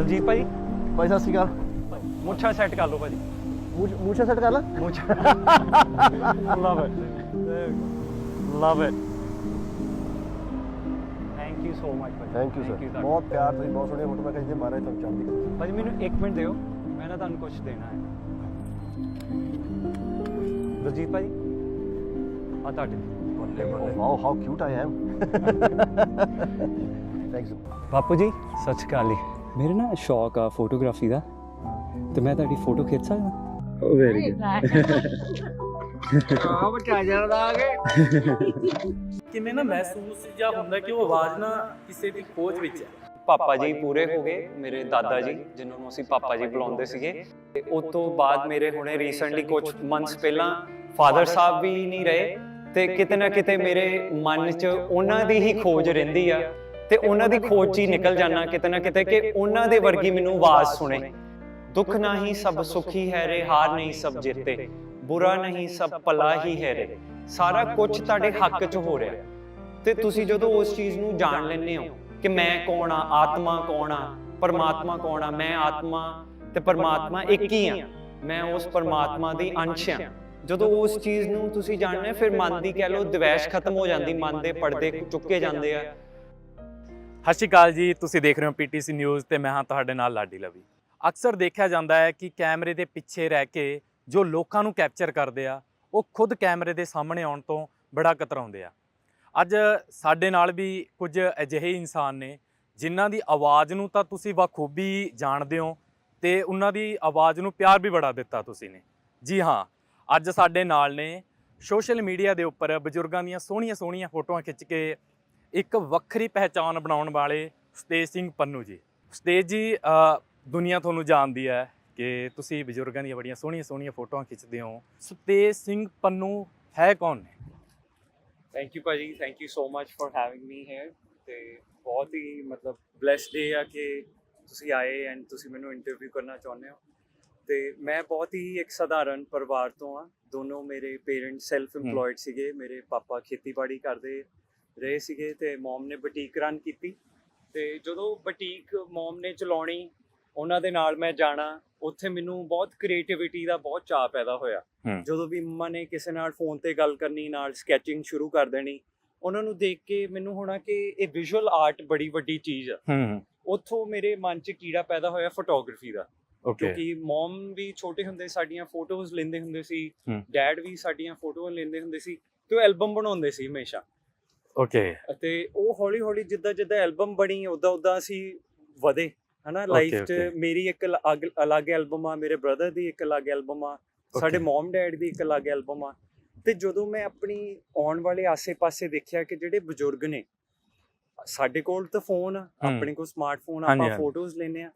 ਦਲਜੀਤ ਭਾਈ? ਭਾਈ ਸਤਿ ਸ਼੍ਰੀ ਅਕਾਲ। ਮੁੱਛਾਂ ਸੈੱਟ ਕਰ ਲਓ ਭਾਜੀ। ਮੂਛ ਸੈੱਟ ਕਰ ਲਾ। ਮੁੱਛ love it love it thank you so much ਭਾਜੀ। ਥੈਂਕ ਯੂ ਸਰ ਬਹੁਤ ਪਿਆਰ ਤੁਸੀਂ ਬਹੁਤ ਸੋਹਣੀਆਂ ਫੋਟੋ ਮੈਂ ਕਹਿੰਦੇ ਮਹਾਰਾਜ ਤੁਹਾਨੂੰ ਚੜ੍ਹਦੀ ਕਲਾ। ਭਾਜੀ ਮੈਨੂੰ 1 ਮਿੰਟ ਦਿਓ। ਮੈਂ ਨਾ ਤੁਹਾਨੂੰ ਕੁਝ ਦੇਣਾ ਹੈ। ਦਲਜੀਤ ਭਾਜੀ? ਆ ਤੁਹਾਡੇ wow, how cute I am. Thanks. ਬਾਪੂ ਜੀ ਅਕਾਲ ਜੀ। ਮੇਰੇ ਨਾ ਸ਼ੌਕ ਆ ਫੋਟੋਗ੍ਰਾਫੀ ਦਾ। ਤੇ ਮੈਂ ਤੁਹਾਡੀ ਫੋਟੋ ਖਿੱਚ ਸਕਦਾ? ਵੈਰੀ ਆ ਬਚਾ ਜਾਂਦਾ ਆ ਕੇ। ਕਿਵੇਂ ਨਾ ਮਹਿਸੂਸ ਜਾਂ ਹੁੰਦਾ ਕਿ ਉਹ ਆਵਾਜ਼ ਨਾ ਕਿਸੇ ਦੀ ਖੋਜ ਵਿੱਚ ਹੈ? ਪਾਪਾ ਜੀ ਪੂਰੇ ਹੋ ਗਏ ਮੇਰੇ ਦਾਦਾ ਜੀ ਜਿਨ੍ਹਾਂ ਨੂੰ ਅਸੀਂ ਪਾਪਾ ਜੀ ਬੁਲਾਉਂਦੇ ਸੀਗੇ। ਤੇ ਉਸ ਤੋਂ ਬਾਅਦ ਮੇਰੇ ਹੁਣੇ ਰੀਸੈਂਟਲੀ ਕੁਝ ਮੰਥਸ ਪਹਿਲਾਂ ਫਾਦਰ ਸਾਹਿਬ ਵੀ ਨਹੀਂ ਰਹੇ। ਤੇ ਕਿਤੇ ਨਾ ਕਿਤੇ ਮੇਰੇ ਮਨ 'ਚ ਉਹਨਾਂ ਦੀ ਹੀ ਖੋਜ ਰਹਿੰਦੀ ਆ। ਤੇ ਉਹਨਾਂ ਦੀ ਖੋਜ 'ਚ ਹੀ ਨਿਕਲ ਜਾਣਾ ਕਿਤੇ ਨਾ ਕਿਤੇ ਕਿ ਉਹਨਾਂ ਦੇ ਵਰਗੀ ਮੈਨੂੰ ਆਵਾਜ਼ ਸੁਣੇ। ਦੁੱਖ ਨਹੀਂ ਸਭ ਸੁਖੀ ਹੈ ਰੇ ਹਾਰ ਨਹੀਂ ਸਭ ਜਿੱਤੇ। ਬੁਰਾ ਨਹੀਂ ਸਭ ਭਲਾ ਹੀ ਹੈ ਰੇ। ਸਾਰਾ ਕੁਝ ਤੁਹਾਡੇ ਹੱਕ 'ਚ ਹੋ ਰਿਹਾ। ਤੇ ਤੁਸੀਂ ਜਦੋਂ ਉਸ ਚੀਜ਼ ਨੂੰ ਜਾਣ ਲੈਂਦੇ ਹੋ ਕਿ ਮੈਂ ਕੌਣ ਆ ਆਤਮਾ ਕੌਣ ਆ ਪਰਮਾਤਮਾ ਕੌਣ ਆ ਮੈਂ ਆਤਮਾ ਤੇ ਪਰਮਾਤਮਾ ਇੱਕ ਹੀ ਆ। ਮੈਂ ਉਸ ਪਰਮਾਤਮਾ ਦੀ ਅੰਸ਼ ਆ। ਜਦੋਂ ਉਸ ਚੀਜ਼ ਨੂੰ ਤੁਸੀਂ ਜਾਣਦੇ ਫਿਰ ਮਨ ਦੀ ਕਹਿ ਲਓ ਦਵੈਸ਼ ਖਤਮ ਹੋ ਜਾਂਦੀ ਮਨ ਦੇ ਪਰਦੇ ਚੁੱਕੇ ਜਾਂਦੇ ਆ ਸਤਿ ਸ਼੍ਰੀ ਅਕਾਲ ਜੀ, ਤੁਸੀਂ ਦੇਖ ਰਹੇ ਹੋ ਪੀਟੀਸੀ ਨਿਊਜ਼ ਤੇ ਮੈਂ ਹਾਂ ਤੁਹਾਡੇ ਨਾਲ ਲਾਡੀ ਲਵੀ। ਅਕਸਰ ਦੇਖਿਆ ਜਾਂਦਾ ਹੈ ਕਿ ਕੈਮਰੇ ਦੇ ਪਿੱਛੇ ਰਹਿ ਕੇ ਜੋ ਲੋਕਾਂ ਨੂੰ ਕੈਪਚਰ ਕਰਦੇ ਆ, ਉਹ ਖੁਦ ਕੈਮਰੇ ਦੇ ਸਾਹਮਣੇ ਆਉਣ ਤੋਂ ਬੜਾ ਕਤਰਾਉਂਦੇ ਆ। ਅੱਜ ਸਾਡੇ ਨਾਲ ਵੀ ਕੁਝ ਅਜਿਹੇ ਇਨਸਾਨ ਨੇ, ਜਿਨ੍ਹਾਂ ਦੀ ਆਵਾਜ਼ ਨੂੰ ਤਾਂ ਤੁਸੀਂ ਬਖੂਬੀ ਜਾਣਦੇ ਹੋ ਤੇ ਉਹਨਾਂ ਦੀ ਆਵਾਜ਼ ਨੂੰ ਪਿਆਰ ਵੀ ਬੜਾ ਦਿੱਤਾ ਤੁਸੀਂ ਨੇ। ਜੀ ਹਾਂ, ਅੱਜ ਸਾਡੇ ਨਾਲ ਨੇ ਸੋਸ਼ਲ ਮੀਡੀਆ ਦੇ ਉੱਪਰ ਬਜ਼ੁਰਗਾਂ ਦੀਆਂ ਸੋਹਣੀਆਂ ਸੋਹਣੀਆਂ ਫੋਟੋਆਂ ਖਿੱਚ ਕੇ ਇੱਕ ਵੱਖਰੀ ਪਹਿਚਾਣ ਬਣਾਉਣ ਵਾਲੇ ਸਤੇਜ ਸਿੰਘ ਪੰਨੂ ਜੀ। ਸਤੇਜ ਜੀ ਦੁਨੀਆ ਤੁਹਾਨੂੰ ਜਾਣਦੀ ਹੈ ਕਿ ਤੁਸੀਂ ਬਜ਼ੁਰਗਾਂ ਦੀਆਂ ਬੜੀਆਂ ਸੋਹਣੀਆਂ ਸੋਹਣੀਆਂ ਫੋਟੋਆਂ ਖਿੱਚਦੇ ਹੋ। ਸਤੇਜ ਸਿੰਘ ਪੰਨੂ ਹੈ ਕੌਣ ਨੇ? ਥੈਂਕ ਯੂ ਭਾਜੀ thank you so much for having me here ਤੇ ਬਹੁਤ ਹੀ ਮਤਲਬ ਬlesed ਡੇ ਆ ਕਿ ਤੁਸੀਂ ਆਏ ਐਂਡ ਤੁਸੀਂ ਮੈਨੂੰ ਇੰਟਰਵਿਊ ਕਰਨਾ ਚਾਹੁੰਦੇ ਹੋ। ਤੇ ਮੈਂ ਬਹੁਤ ਹੀ ਇੱਕ ਸਧਾਰਨ ਪਰਿਵਾਰ ਤੋਂ ਆ। ਦੋਨੋਂ ਮੇਰੇ ਪੇਰੈਂਟਸ ਸੈਲਫ EMPLOYED ਸੀਗੇ ਮੇਰੇ ਪਾਪਾ ਖੇਤੀਬਾੜੀ ਕਰਦੇ ਰਹੇ ਸੀਗੇ ਤੇ ਮਮ ਨੇ ਬੁਟੀਕ ਰਨ ਕੀਤੀ। ਤੇ ਜਦੋਂ ਬੁਟੀਕ ਮਮ ਨੇ ਚਲਾਉਣੀ ਉਹਨਾਂ ਦੇ ਨਾਲ ਮੈਂ ਜਾਣਾ ਉੱਥੇ ਮੈਨੂੰ ਬਹੁਤ ਕ੍ਰੀਏਟੀਵਿਟੀ ਦਾ ਬਹੁਤ ਚਾਅ ਪੈਦਾ ਹੋਇਆ। ਜਦੋਂ ਵੀ ਮੰਮਾ ਨੇ ਕਿਸੇ ਨਾਲ ਫੋਨ ਤੇ ਗੱਲ ਕਰਨੀ ਨਾਲ ਸਕੈਚਿੰਗ ਸ਼ੁਰੂ ਕਰ ਦੇਣੀ ਉਹਨਾਂ ਨੂੰ ਦੇਖ ਕੇ ਮੈਨੂੰ ਹੋਣਾ ਕਿ ਇਹ ਵਿਜ਼ੂਅਲ ਆਰਟ ਬੜੀ ਵੱਡੀ ਚੀਜ਼ ਆ। ਉੱਥੋਂ ਮੇਰੇ ਮਨ 'ਚ ਕੀੜਾ ਪੈਦਾ ਹੋਇਆ ਫੋਟੋਗ੍ਰਾਫੀ ਦਾ। ਕਿਉਂਕਿ ਮਮ ਵੀ ਛੋਟੇ ਹੁੰਦੇ ਸਾਡੀਆਂ ਫੋਟੋਜ਼ ਲੈਂਦੇ ਹੁੰਦੇ ਸੀ। ਡੈਡ ਵੀ ਸਾਡੀਆਂ ਫੋਟੋਆਂ ਲੈਂਦੇ ਹੁੰਦੇ ਸੀ ਤੇ ਉਹ ਐਲਬਮ ਬਣਾਉਂਦੇ ਸੀ ਹਮੇਸ਼ਾ। ਓਕੇ ਅਤੇ ਉਹ ਹੌਲੀ ਹੌਲੀ ਜਿੱਦਾਂ ਜਿੱਦਾਂ ਐਲਬਮ ਬਣੀ ਉਦਾਂ ਉਦਾਂ ਅਸੀਂ ਵਧੇ ਹਨਾ ਲਾਈਫ 'ਚ. ਮੇਰੀ ਇੱਕ ਅਲੱਗ ਐਲਬਮ ਆ ਮੇਰੇ ਬ੍ਰਦਰ ਦੀ ਇੱਕ ਅਲੱਗ ਐਲਬਮ ਆ ਸਾਡੇ. ਮਮ ਡੈਡ ਦੀ ਇੱਕ ਅਲੱਗ ਐਲਬਮ ਆ ਤੇ ਜਦੋਂ ਮੈਂ ਆਪਣੀ ਆਉਣ ਵਾਲੇ ਆਸੇ-ਪਾਸੇ ਦੇਖਿਆ ਕਿ ਜਿਹੜੇ ਬਜ਼ੁਰਗ ਨੇ ਸਾਡੇ ਕੋਲ ਤਾਂ ਫੋਨ ਆ। ਆਪਣੇ ਕੋਲ ਸਮਾਰਟਫੋਨ ਆਪਾਂ। ਫੋਟੋਜ਼ ਲੈਨੇ ਆ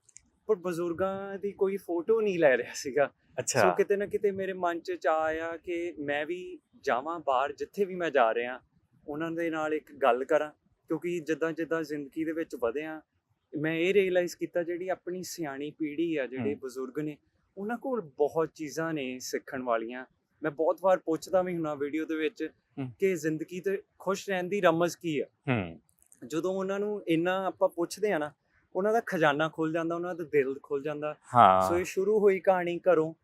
ਪਰ ਬਜ਼ੁਰਗਾਂ ਦੀ ਕੋਈ ਫੋਟੋ ਨਹੀਂ ਲੈ ਰਿਹਾ ਸੀਗਾ ਸੋ ਅੱਛਾ ਕਿਤੇ ਨਾ ਕਿਤੇ ਮੇਰੇ ਮਨ 'ਚ ਆਇਆ ਕਿ ਮੈਂ ਵੀ ਜਾਵਾਂ ਬਾਹਰ ਜਿੱਥੇ ਵੀ ਮੈਂ ਜਾ ਰਿਹਾ ਉਹਨਾਂ ਦੇ ਨਾਲ ਇੱਕ ਗੱਲ ਕਰਾਂ ਕਿਉਂਕਿ ਜਿੱਦਾਂ ਜਿੱਦਾਂ ਜ਼ਿੰਦਗੀ ਦੇ ਵਿੱਚ ਵਧਿਆ ਮੈਂ ਇਹ ਰਿਅਲਾਈਜ਼ ਕੀਤਾ ਜਿਹੜੀ ਆਪਣੀ ਸਿਆਣੀ ਪੀੜ੍ਹੀ ਆ ਜਿਹੜੇ। ਬਜ਼ੁਰਗ ਨੇ ਉਹਨਾਂ ਕੋਲ ਬਹੁਤ ਚੀਜ਼ਾਂ ਨੇ ਸਿੱਖਣ ਵਾਲੀਆਂ। ਮੈਂ ਬਹੁਤ ਵਾਰ ਪੁੱਛਦਾ ਵੀ ਹੁਣਾ ਵੀਡੀਓ ਦੇ ਵਿੱਚ। ਕਿ ਜ਼ਿੰਦਗੀ ਤੇ ਖੁਸ਼ ਰਹਿਣ ਦੀ ਰਮਜ਼ ਕੀ ਆ? ਜਦੋਂ ਉਹਨਾਂ ਨੂੰ ਇੰਨਾ ਆਪਾਂ ਪੁੱਛਦੇ ਆ ਨਾ ਉਹਨਾਂ ਦਾ ਖਜ਼ਾਨਾ ਖੁੱਲ ਜਾਂਦਾ ਉਹਨਾਂ ਦਾ ਦਿਲ ਖੁੱਲ ਜਾਂਦਾ। ਸੋ ਇਹ ਸ਼ੁਰੂ ਹੋਈ ਕਹਾਣੀ ਘਰੋਂ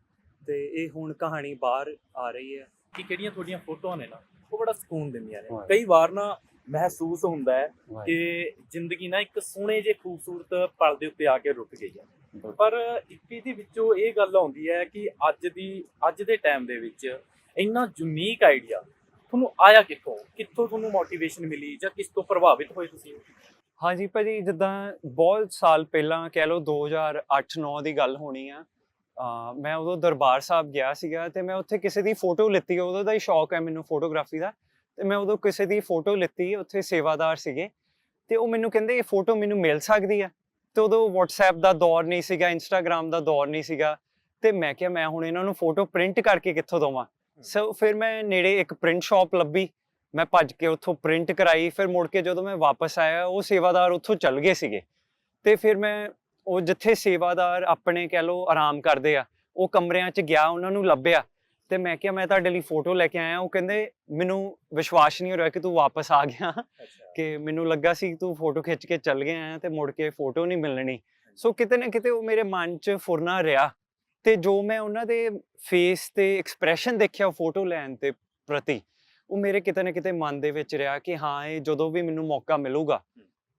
ਤੇ ਇਹ ਹੁਣ ਕਹਾਣੀ ਬਾਹਰ ਆ ਰਹੀ ਹੈ। ਕਿ ਕਿਹੜੀਆਂ ਤੁਹਾਡੀਆਂ ਫੋਟੋਆਂ ਨੇ ਨਾ? ਉਹ ਬੜਾ ਸਕੂਨ ਦਿੰਦੀਆਂ ਨੇ। ਕਈ ਵਾਰ ਨਾ ਮਹਿਸੂਸ ਹੁੰਦਾ ਹੈ. ਕਿ ਜ਼ਿੰਦਗੀ ਨਾ ਇੱਕ ਸੋਹਣੇ ਜਿਹੇ ਖੂਬਸੂਰਤ ਪਲ ਦੇ ਉੱਤੇ ਆ ਕੇ ਰੁਕ ਗਈ ਹੈ। ਪਰ ਇੱਕ ਇਹਦੇ ਵਿੱਚੋਂ ਇਹ ਗੱਲ ਆਉਂਦੀ ਹੈ ਕਿ ਅੱਜ ਦੀ ਅੱਜ ਦੇ ਟਾਈਮ ਦੇ ਵਿੱਚ ਇੰਨਾ ਯੂਨੀਕ ਆਈਡੀਆ ਤੁਹਾਨੂੰ ਆਇਆ ਕਿੱਥੋਂ? ਕਿੱਥੋਂ ਤੁਹਾਨੂੰ ਮੋਟੀਵੇਸ਼ਨ ਮਿਲੀ ਜਾਂ ਕਿਸ ਤੋਂ ਪ੍ਰਭਾਵਿਤ ਹੋਏ ਤੁਸੀਂ? ਹਾਂਜੀ ਭਾਜੀ ਜਿੱਦਾਂ ਬਹੁਤ ਸਾਲ ਪਹਿਲਾਂ ਕਹਿ ਲਓ 2008-9 ਦੀ ਗੱਲ ਹੋਣੀ ਆ ਮੈਂ ਉਦੋਂ ਦਰਬਾਰ ਸਾਹਿਬ ਗਿਆ ਸੀਗਾ ਤੇ ਮੈਂ ਉੱਥੇ ਕਿਸੇ ਦੀ ਫੋਟੋ ਲਿੱਤੀ ਉਦੋਂ ਦਾ ਹੀ ਸ਼ੌਕ ਹੈ ਮੈਨੂੰ ਫੋਟੋਗ੍ਰਾਫੀ ਦਾ। ਤੇ ਮੈਂ ਉਦੋਂ ਕਿਸੇ ਦੀ ਫੋਟੋ ਲਿੱਤੀ ਉੱਥੇ ਸੇਵਾਦਾਰ ਸੀਗੇ। ਤੇ ਉਹ ਮੈਨੂੰ ਕਹਿੰਦੇ ਇਹ ਫੋਟੋ ਮੈਨੂੰ ਮਿਲ ਸਕਦੀ ਆ ਤੇ ਉਦੋਂ WhatsApp ਦਾ ਦੌਰ ਨਹੀਂ ਸੀਗਾ Instagram ਦਾ ਦੌਰ ਨਹੀਂ ਸੀਗਾ। ਤੇ ਮੈਂ ਕਿਹਾ ਮੈਂ ਹੁਣ ਇਹਨਾਂ ਨੂੰ ਫੋਟੋ ਪ੍ਰਿੰਟ ਕਰਕੇ ਕਿੱਥੋਂ ਦਵਾਂ? ਸੋ ਫਿਰ ਮੈਂ ਨੇੜੇ ਇੱਕ ਪ੍ਰਿੰਟ ਸ਼ਾਪ ਲੱਭੀ। ਮੈਂ ਭੱਜ ਕੇ ਉੱਥੋਂ ਪ੍ਰਿੰਟ ਕਰਾਈ। ਫਿਰ ਮੁੜ ਕੇ ਜਦੋਂ ਮੈਂ ਵਾਪਸ ਆਇਆ ਉਹ ਸੇਵਾਦਾਰ ਉੱਥੋਂ ਚੱਲ ਗਏ ਸੀਗੇ। ਤੇ ਫਿਰ ਮੈਂ ਉਹ ਜਿੱਥੇ ਸੇਵਾਦਾਰ ਆਪਣੇ ਕਹਿ ਲਓ ਆਰਾਮ ਕਰਦੇ ਆ ਉਹ ਕਮਰਿਆਂ 'ਚ ਗਿਆ ਉਹਨਾਂ ਨੂੰ ਲੱਭਿਆ ਤੇ ਮੈਂ ਕਿਹਾ ਮੈਂ ਤੁਹਾਡੇ ਲਈ ਫੋਟੋ ਲੈ ਕੇ ਆਇਆ। ਉਹ ਕਹਿੰਦੇ ਮੈਨੂੰ ਵਿਸ਼ਵਾਸ ਨਹੀਂ ਹੋ ਰਿਹਾ ਕਿ ਤੂੰ ਵਾਪਸ ਆ ਗਿਆ ਕਿ ਮੈਨੂੰ ਲੱਗਾ ਸੀ ਤੂੰ ਫੋਟੋ ਖਿੱਚ ਕੇ ਚੱਲ ਗਿਆ ਤੇ ਮੁੜ ਕੇ ਫੋਟੋ ਨਹੀਂ ਮਿਲਣੀ। ਸੋ ਕਿਤੇ ਨਾ ਕਿਤੇ ਉਹ ਮੇਰੇ ਮਨ 'ਚ ਫੁਰਨਾ ਰਿਹਾ ਤੇ ਜੋ ਮੈਂ ਉਹਨਾਂ ਦੇ ਫੇਸ ਤੇ ਐਕਸਪ੍ਰੈਸ਼ਨ ਦੇਖਿਆ ਫੋਟੋ ਲੈਣ ਤੇ ਪ੍ਰਤੀ ਉਹ ਮੇਰੇ ਕਿਤੇ ਨਾ ਕਿਤੇ ਮਨ ਦੇ ਵਿੱਚ ਰਿਹਾ ਕਿ ਹਾਂ ਇਹ ਜਦੋਂ ਵੀ ਮੈਨੂੰ ਮੌਕਾ ਮਿਲੂਗਾ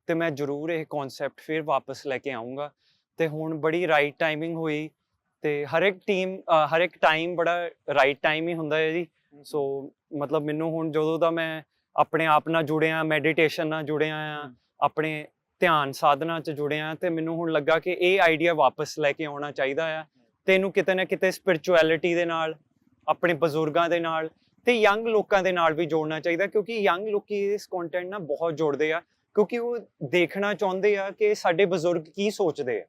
ਤੇ ਮੈਂ ਜ਼ਰੂਰ ਇਹ ਕਨਸੈਪਟ ਫਿਰ ਵਾਪਸ ਲੈ ਕੇ ਆਉਂਗਾ ਤੇ ਹੁਣ ਬੜੀ ਰਾਈਟ ਟਾਈਮਿੰਗ ਹੋਈ ਤੇ ਹਰ ਇੱਕ ਟੀਮ ਹਰ ਇੱਕ ਟਾਈਮ ਬੜਾ ਰਾਈਟ ਟਾਈਮ ਹੀ ਹੁੰਦਾ ਹੈ ਜੀ। ਸੋ ਮਤਲਬ ਮੈਨੂੰ ਹੁਣ ਜਦੋਂ ਦਾ ਮੈਂ ਆਪਣੇ ਆਪ ਨਾਲ ਜੁੜਿਆ ਮੈਡੀਟੇਸ਼ਨ ਨਾਲ ਜੁੜਿਆ ਆ ਆਪਣੇ ਧਿਆਨ ਸਾਧਨਾ ਚ ਜੁੜਿਆ ਤੇ ਮੈਨੂੰ ਹੁਣ ਲੱਗਾ ਕਿ ਇਹ ਆਈਡੀਆ ਵਾਪਸ ਲੈ ਕੇ ਆਉਣਾ ਚਾਹੀਦਾ ਆ। ਤੇ ਇਹਨੂੰ ਕਿਤੇ ਨਾ ਕਿਤੇ ਸਪਿਰਚੁਅਲਿਟੀ ਦੇ ਨਾਲ ਆਪਣੇ ਬਜ਼ੁਰਗਾਂ ਦੇ ਨਾਲ ਤੇ ਯੰਗ ਲੋਕਾਂ ਦੇ ਨਾਲ ਵੀ ਜੋੜਨਾ ਚਾਹੀਦਾ ਕਿਉਂਕਿ ਯੰਗ ਲੋਕੀ ਇਸ ਕੰਟੈਂਟ ਨਾਲ ਬਹੁਤ ਜੋੜਦੇ ਆ। ਕਿਉਂਕਿ ਉਹ ਦੇਖਣਾ ਚਾਹੁੰਦੇ ਆ ਕਿ ਸਾਡੇ ਬਜ਼ੁਰਗ ਕੀ ਸੋਚਦੇ ਆ।